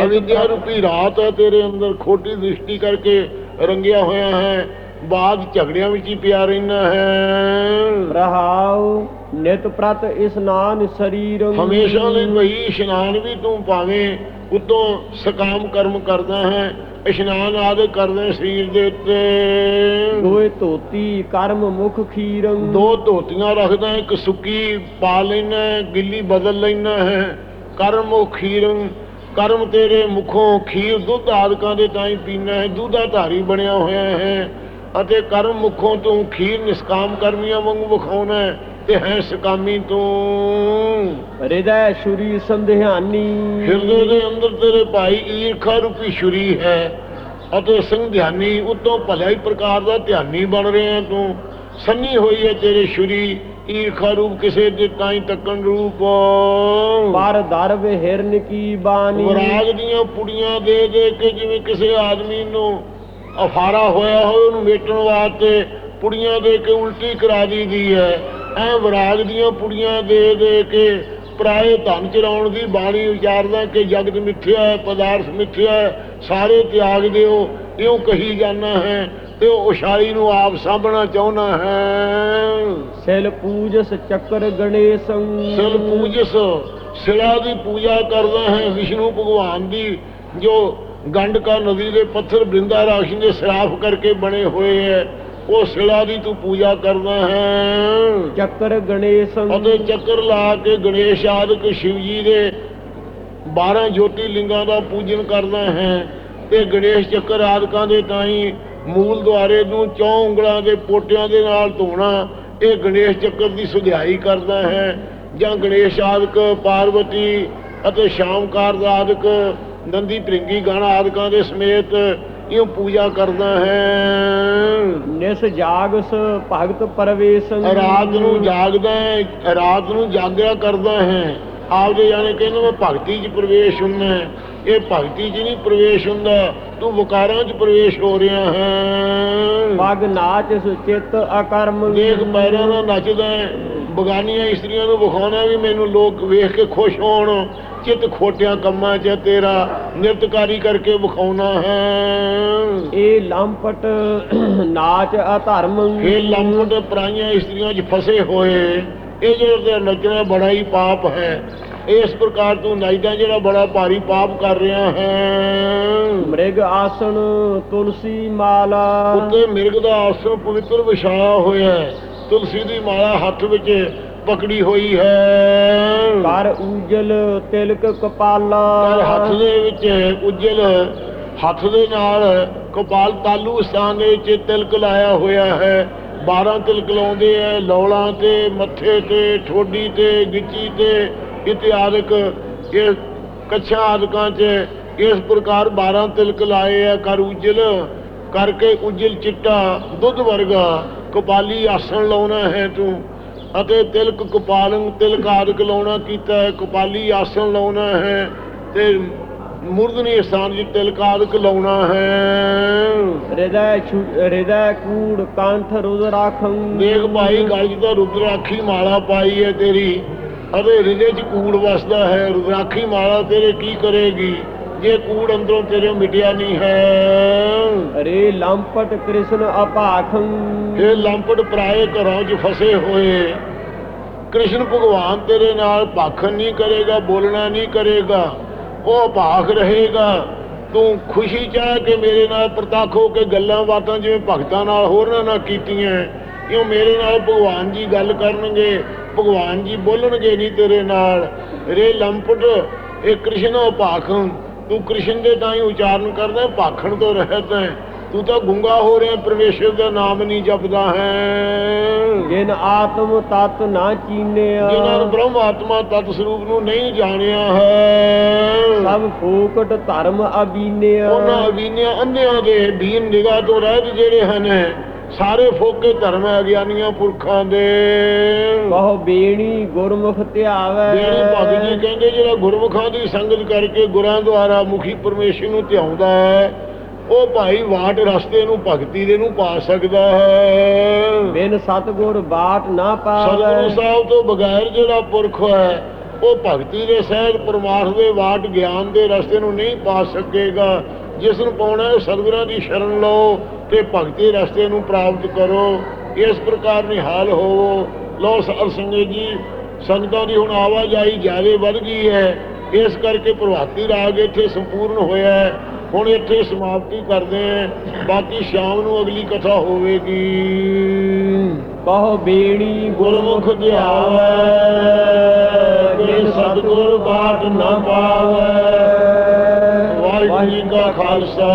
ਅਵਿਦਿਆ ਰੂਪੀ ਰਾਤ ਹੈ ਤੇਰੇ ਅੰਦਰ ਖੋਟੀ ਦ੍ਰਿਸ਼ਟੀ ਕਰਕੇ ਰੰਗਿਆ ਹੋਇਆ ਹੈ। ਬਾਦ ਝਗੜਿਆਂ ਵਿੱਚ ਹੀ ਪਿਆ ਰਹਿਣਾ ਹੈ। ਰਹਾਉ ਨਿਤ ਪ੍ਰਤ ਇਸਨਾਨ ਸਰੀਰ ਹਮੇਸ਼ਾ ਲਈ ਵਹੀ ਇਸ਼ਨਾਨ ਵੀ ਤੂੰ ਪਾਵੇਂ ਉਤੋਂ ਸਕਾਮ ਕਰਮ ਕਰਦਾ ਹੈ। ਇਸ਼ਨਾਨ ਆਦਿ ਕਰਦੇ ਸਰੀਰ ਦੇ ਉੱਤੇ। ਦੋਏ ਧੋਤੀ ਕਰਮ ਮੁਖ ਖੀਰੰ ਦੋ ਧੋਤੀਆਂ ਰੱਖਦਾ ਇੱਕ ਸੁੱਕੀ ਪਾ ਲੈਣਾ ਗਿੱਲੀ ਬਦਲ ਲੈਣਾ ਹੈ। ਕਰਮ ਉਹ ਖੀਰੰ ਕਰਮ ਤੇਰੇ ਮੁਖੋਂ ਖੀਰ ਦੁੱਧ ਆਦਿਕਾਂ ਦੇ ਤਾਂ ਹੀ ਪੀਣਾ ਹੈ ਦੁੱਧਾ ਧਾਰੀ ਬਣਿਆ ਹੋਇਆ ਹੈ ਅਤੇ ਕਰਮ ਮੁਖੋਂ ਤੂੰ ਖੀਰ ਨਿਸਕਾਮ ਕਰਮੀਆਂ ਵਾਂਗੂ ਵਿਖਾਉਣਾ ਹੈ ਤੇ ਹੈ ਸਕਾਮੀ ਤੂੰ। ਹਿਰਦੈ ਸ਼ੁਰੀ ਸੰਧਿਆਨੀ। ਹਿਰਦੇ ਦੇ ਅੰਦਰ ਤੇਰੇ ਭਾਈ ਈਰਖਾ ਰੂਪੀ ਛੁਰੀ ਹੈ ਅਤੇ ਸੰਧਿਆਨੀ ਉਤੋਂ ਭਲੇ ਹੀ ਪ੍ਰਕਾਰ ਦਾ ਧਿਆਨੀ ਬਣ ਰਿਹਾ ਤੂੰ। ਸੰਨੀ ਹੋਈ ਹੈ ਤੇਰੇ ਸ਼ੁਰੀ ਈਰਖਾ ਰੂਪ ਕਿਸੇ ਦੇ ਤਾਈ ਤੱਕਣ ਰੂਪ। ਪਰ ਦਰਬ ਹਿਰਨ ਕੀ ਬਾਣੀ? ਵਿਰਾਗ ਦੀਆਂ ਪੁੜੀਆਂ ਦੇ ਦੇ ਕੇ ਜਿਵੇਂ ਕਿਸੇ ਆਦਮੀ ਨੂੰ ਅਫਾਰਾ ਹੋਇਆ ਹੋਵੇ ਉਹਨੂੰ ਮੇਟਣ ਵਾਸਤੇ ਪੁੜੀਆਂ ਦੇ ਕੇ ਉਲਟੀ ਕਰਾ ਦੀਦੀ ਹੈ। ਐ ਵਿਰਾਗ ਦੀਆਂ ਪੁੜੀਆਂ ਦੇ ਦੇ ਕੇ ਪਰਾਏ ਧਨ ਚਰਾਉਣ ਦੀ ਬਾਣੀ ਵਿਚਾਰਦਾ ਕਿ ਜਗਤ ਮਿੱਥਿਆ ਹੈ ਪਦਾਰਥ ਮਿੱਥਿਆ ਹੈ ਸਾਰੇ ਤਿਆਗ ਦਿਓ ਇਉਂ ਕਹੀ ਜਾਣਾ ਹੈ ਤੇ ਉਹ ਉਸ਼ਾਰੀ ਨੂੰ ਆਪ ਸਾਂਭਣਾ ਚਾਹੁੰਦਾ ਹੈ। ਸਿਲ ਪੂਜਸ ਚੱਕਰ ਗਣੇਸ਼ੰ। ਸਿਰ ਪੂਜਸ ਸਿਲਾ ਦੀ ਪੂਜਾ ਕਰਦਾ ਹੈ ਵਿਸ਼ਨੂੰ ਭਗਵਾਨ ਦੀ ਜੋ ਗੰਡਕਾ ਨਦੀ ਦੇ ਪੱਥਰ ਬ੍ਰਿੰਦਾ ਰਾਸ਼ੀ ਦੇ ਸਰਾਫ ਕਰਕੇ ਬਣੇ ਹੋਏ ਹੈ। ਉਹ ਸਿਲਾ ਦੀ ਤੂੰ ਪੂਜਾ ਕਰਦਾ ਹੈ। ਚੱਕਰ ਗਣੇਸ਼ੰ। ਅਤੇ ਚੱਕਰ ਲਾ ਕੇ ਗਣੇਸ਼ ਆਦਿਕ ਸ਼ਿਵ ਜੀ ਦੇ 12 ਜੋਤੀ ਲਿੰਗਾਂ ਦਾ ਪੂਜਨ ਕਰਦਾ ਹੈ। ਤੇ ਗਣੇਸ਼ ਚੱਕਰ ਆਦਿਕਾਂ ਦੇ ਤਾਈ ਮੂਲ ਦੁਆਰੇ ਨੂੰ ਚੌ ਉਂਗਲਾਂ ਦੇ ਪੋਟਿਆਂ ਦੇ ਨਾਲ ਧੋਣਾ ਇਹ ਗਣੇਸ਼ ਚੱਕਰ ਦੀ ਸੁਧਿਆਈ ਕਰਦਾ ਹੈ। ਜਾਂ ਗਣੇਸ਼ ਆਦਿਕ ਪਾਰਵਤੀ ਅਤੇ ਸ਼ਾਮਕਾਰ ਦਾ ਆਦਿਕ ਨੰਦੀ ਭ੍ਰਿੰਗੀ ਗਾਣਾ ਆਦਿਕਾਂ ਦੇ ਸਮੇਤ ਇਹ ਪੂਜਾ ਕਰਦਾ ਹੈ। ਨਿਸ ਜਾਗਸ ਭਗਤ ਪਰਵੇਸ਼ੰ ਰਾਤ ਨੂੰ ਜਾਗਦਾ ਹੈ ਰਾਤ ਨੂੰ ਜਾਗਿਆ ਕਰਦਾ ਹੈ। ਆਪਦੇ ਜਾਣੇ ਕਹਿੰਦੇ ਮੈਂ ਭਗਤੀ 'ਚ ਪ੍ਰਵੇਸ਼ ਹੁੰਦਾ ਹੈ। ਇਹ ਭਗਤੀ 'ਚ ਨਹੀਂ ਪ੍ਰਵੇਸ਼ ਹੁੰਦਾ। ਤੂੰ ਵਿਕਾਰਾਂ 'ਚ ਪ੍ਰਵੇਸ਼ ਹੋ ਰਿਹਾ ਹੈ। ਪਗ ਨਾਚ ਸੁਚਿਤ ਅਕਰਮ ਦੇਖ ਪੈਰਾਂ ਨਾਲ ਨੱਚਦਾ ਹੈ। ਬਗਾਨੀਆਂ ਇਸਤਰੀਆਂ ਨੂੰ ਵਿਖਾਉਣਾ ਵੀ ਮੈਨੂੰ ਲੋਕ ਵੇਖ ਕੇ ਖੁਸ਼ ਹੋਣ। ਚਿੱਤ ਖੋਟਿਆਂ ਕੰਮਾਂ 'ਚ ਤੇਰਾ। ਨਿਰਤਕਾਰੀ ਕਰਕੇ ਵਿਖਾਉਣਾ ਹੈ। ਇਹ ਲੰਪਟ ਨਾਚ ਅਧਰਮ ਇਹ ਲੰਮਟ ਪਰਾਈਆਂ ਇਸਤਰੀਆਂ 'ਚ ਫਸੇ ਹੋਏ। ਇਹ ਜਿਹੜਾ ਨੱਚਣਾ ਬੜਾ ਹੀ ਪਾਪ ਹੈ। ਇਸ ਪ੍ਰਕਾਰ ਤੂੰ ਨੱਚਦਾ ਜਿਹੜਾ ਬੜਾ ਭਾਰੀ ਪਾਪ ਕਰ ਰਿਹਾ ਹੈ। ਮ੍ਰਿਗ ਆਸਣ ਤੁਲਸੀ ਮਾਲਾ। ਉੱਤੇ ਮਿਰਗ ਦਾ ਆਸਣ ਪਵਿੱਤਰ ਵਿਛਾਇਆ ਹੋਇਆ ਹੈ। ਤੁਲਸੀ ਦੀ ਮਾਲਾ ਹੱਥ ਵਿੱਚ ਪਕੜੀ ਹੋਈ ਹੈ। ਕਰ ਊਜਲ ਤਿਲਕ ਕਪਾਲਾ। ਹੱਥ ਦੇ ਵਿੱਚ ਉਜਲ ਹੱਥ ਦੇ ਨਾਲ ਕਪਾਲ ਤਾਲੂ ਸਥਾਨ ਦੇ ਵਿੱਚ ਤਿਲਕ ਲਾਇਆ ਹੋਇਆ ਹੈ। 12 ਤਿਲਕ ਲਾਉਂਦੇ ਐ ਲੌਲਾਂ ਤੇ ਮੱਥੇ ਤੇ ਠੋਡੀ ਤੇ ਗਿੱਚੀ ਤੇ ਇਤਿਆਦਿਕ ਇਹ ਕੱਛਾਂ ਆਦਿਕਾਂ 'ਚ ਇਸ ਪ੍ਰਕਾਰ 12 ਤਿਲਕ ਲਾਏ ਐ ਕਰ ਉਜਲ ਕਰਕੇ ਉਜਲ ਚਿੱਟਾ ਦੁੱਧ ਵਰਗਾ ਕਪਾਲੀ ਆਸਣ ਲਾਉਣਾ ਹੈ ਤੂੰ ਅਤੇ ਤਿਲਕ ਕਪਾਲੰ ਤਿਲਕ ਆਦਿਕ ਲਾਉਣਾ ਕੀਤਾ ਹੈ ਕਪਾਲੀ ਆਸਣ ਲਾਉਣਾ ਹੈ ਤੇ ਮੁਰਦਨੀ ਸਥਾਨ ਜੀ ਤਿਲਕ ਆਦਿਕ ਲਾਉਣਾ ਹੈ। ਹਿਰਦੈ ਛੁ- ਹਿਰਦੈ ਕੂੜ ਕੰਠ ਰੁਦਰਾਖੰ ਦੇਖ ਭਾਈ ਗਲ 'ਚ ਤਾਂ ਰੁਦਰਾਖੀ ਮਾਲਾ ਪਾਈ ਹੈ ਤੇਰੀ। ਅਤੇ ਹਿਰਦੇ 'ਚ ਕੂੜ ਵਸਦਾ ਹੈ ਰੁਦਰਾਖੀ ਮਾਲਾ ਤੇਰੇ ਕੀ ਕਰੇਗੀ? ਜੇ ਕੂੜ ਅੰਦਰੋਂ ਤੇਰੇ ਮਿਟਿਆ ਨਹੀਂ ਹੈ। ਰੇ ਲੰਪਟ ਕ੍ਰਿਸ਼ਨ ਅਪਾਖੰ। ਇਹ ਲੰਪਟ ਪਰਾਏ ਘਰਾਂ 'ਚ ਫਸੇ ਹੋਏ ਕ੍ਰਿਸ਼ਨ ਭਗਵਾਨ ਤੇਰੇ ਨਾਲ ਭਾਖਣ ਨਹੀਂ ਕਰੇਗਾ ਬੋਲਣਾ ਨਹੀਂ ਕਰੇਗਾ ਉਹ ਭਾਖ ਰਹੇਗਾ। ਤੂੰ ਖੁਸ਼ੀ ਚਾਹ ਕੇ ਮੇਰੇ ਨਾਲ ਪ੍ਰਤੱਖ ਹੋ ਕੇ ਗੱਲਾਂ ਬਾਤਾਂ ਜਿਵੇਂ ਭਗਤਾਂ ਨਾਲ ਹੋਰਨਾਂ ਨਾਲ ਕੀਤੀਆਂ ਕਿਉਂ ਮੇਰੇ ਨਾਲ ਭਗਵਾਨ ਜੀ ਗੱਲ ਕਰਨਗੇ? ਭਗਵਾਨ ਜੀ ਬੋਲਣਗੇ ਨਹੀਂ ਤੇਰੇ ਨਾਲ। ਰੇ ਲੰਪਟ ਇਹ ਕ੍ਰਿਸ਼ਨ ਭਾਖੰ ਤੂੰ ਕ੍ਰਿਸ਼ਨ ਦੇ ਤਾਂ ਹੀ ਉਚਾਰਨ ਕਰਦਾ ਭਾਖਣ ਤੋਂ ਰਹਿਤ ਹੈ। ਤੂੰ ਤਾਂ ਗੁੰਗਾ ਹੋ ਰਿਹਾ ਪਰਮੇਸ਼ਰ ਦਾ ਨਾਮ ਨਹੀਂ ਜਪਦਾ ਹੈ। ਜਿਨ ਆਤਮ ਤਤ ਨਾ ਚੀਨਿਆ। ਜਿਨ੍ਹਾਂ ਨੇ ਬ੍ਰਹਮ ਆਤਮਾ ਤਤ ਸਰੂਪ ਨੂੰ ਨਹੀਂ ਜਾਣਿਆ ਹੈ। ਸਭ ਫੂਕਟ ਧਰਮ ਅਬੀਨਿਆ। ਉਹਨਾਂ ਅਵੀਨਿਆਂ ਅੰਨਿਆਂ ਦੇ ਦੀਨ ਨਿਗਾਹ ਤੋਂ ਰਹਿਤ ਜਿਹੜੇ ਹਨ ਸਾਰੇ ਫੋਕੇ ਧਰਮ ਅਗਿਆਨੀਆਂ ਪੁਰਖਾਂ ਦੇ। ਕਹੋ ਬੇਣੀ ਗੁਰਮੁਖ ਧਿਆਵੈ। ਜਿਹੜੀ ਭਗਤ ਜੀ ਕਹਿੰਦੇ ਜਿਹੜਾ ਗੁਰਮੁਖਾਂ ਦੀ ਸੰਗਤ ਕਰਕੇ ਗੁਰਾਂ ਦੁਆਰਾ ਮੁਖੀ ਪਰਮੇਸ਼ਰ ਨੂੰ ਧਿਆਉਂਦਾ ਹੈ ਉਹ ਭਾਈ ਵਾਟ ਰਸਤੇ ਨੂੰ ਭਗਤੀ ਦੇ ਨੂੰ ਪਾ ਸਕਦਾ ਹੈ। ਬਿਨ ਸਤਗੁਰ ਬਾਟ ਨਾ ਪਾਵੈ। ਸਤਿਗੁਰੂ ਸਾਹਿਬ ਤੋਂ ਬਗੈਰ ਜਿਹੜਾ ਪੁਰਖ ਹੈ ਉਹ ਭਗਤੀ ਦੇ ਸਹਿਜ ਪਰਮਾਰਥ ਦੇ ਵਾਟ ਗਿਆਨ ਦੇ ਰਸਤੇ ਨੂੰ ਨਹੀਂ ਪਾ ਸਕੇਗਾ। ਜਿਸ ਨੂੰ ਪਾਉਣਾ ਹੈ ਸਤਿਗੁਰਾਂ ਦੀ ਸ਼ਰਨ ਲਓ ਤੇ ਭਗਤੀ ਰਸਤੇ ਨੂੰ ਪ੍ਰਾਪਤ ਕਰੋ ਇਸ ਪ੍ਰਕਾਰ ਨਿਹਾਲ ਹੋਵੋ। ਲੋ ਸੰਗਤ ਜੀ ਸੰਗਤਾਂ ਦੀ ਹੁਣ ਆਵਾਜਾਈ ਜ਼ਿਆਦਾ ਵੱਧ ਗਈ ਹੈ। ਇਸ ਕਰਕੇ ਪ੍ਰਭਾਤੀ ਰਾਗ ਇੱਥੇ ਸੰਪੂਰਨ ਹੋਇਆ ਹੈ। ਹੁਣ ਇੱਥੇ ਸਮਾਪਤੀ ਕਰਦੇ ਹਾਂ। ਬਾਕੀ ਸ਼ਾਮ ਨੂੰ ਅਗਲੀ ਕਥਾ ਹੋਵੇਗੀ। ਕਹੋ ਬੇਣੀ ਗੁਰਮੁਖ ਧਿਆਵੈ ਜੇ ਸਤਿਗੁਰ ਬਾਟ ਨਾ ਪਾਵੈ। ਵਾਹਿਗੁਰੂ ਜੀ ਕਾ ਖਾਲਸਾ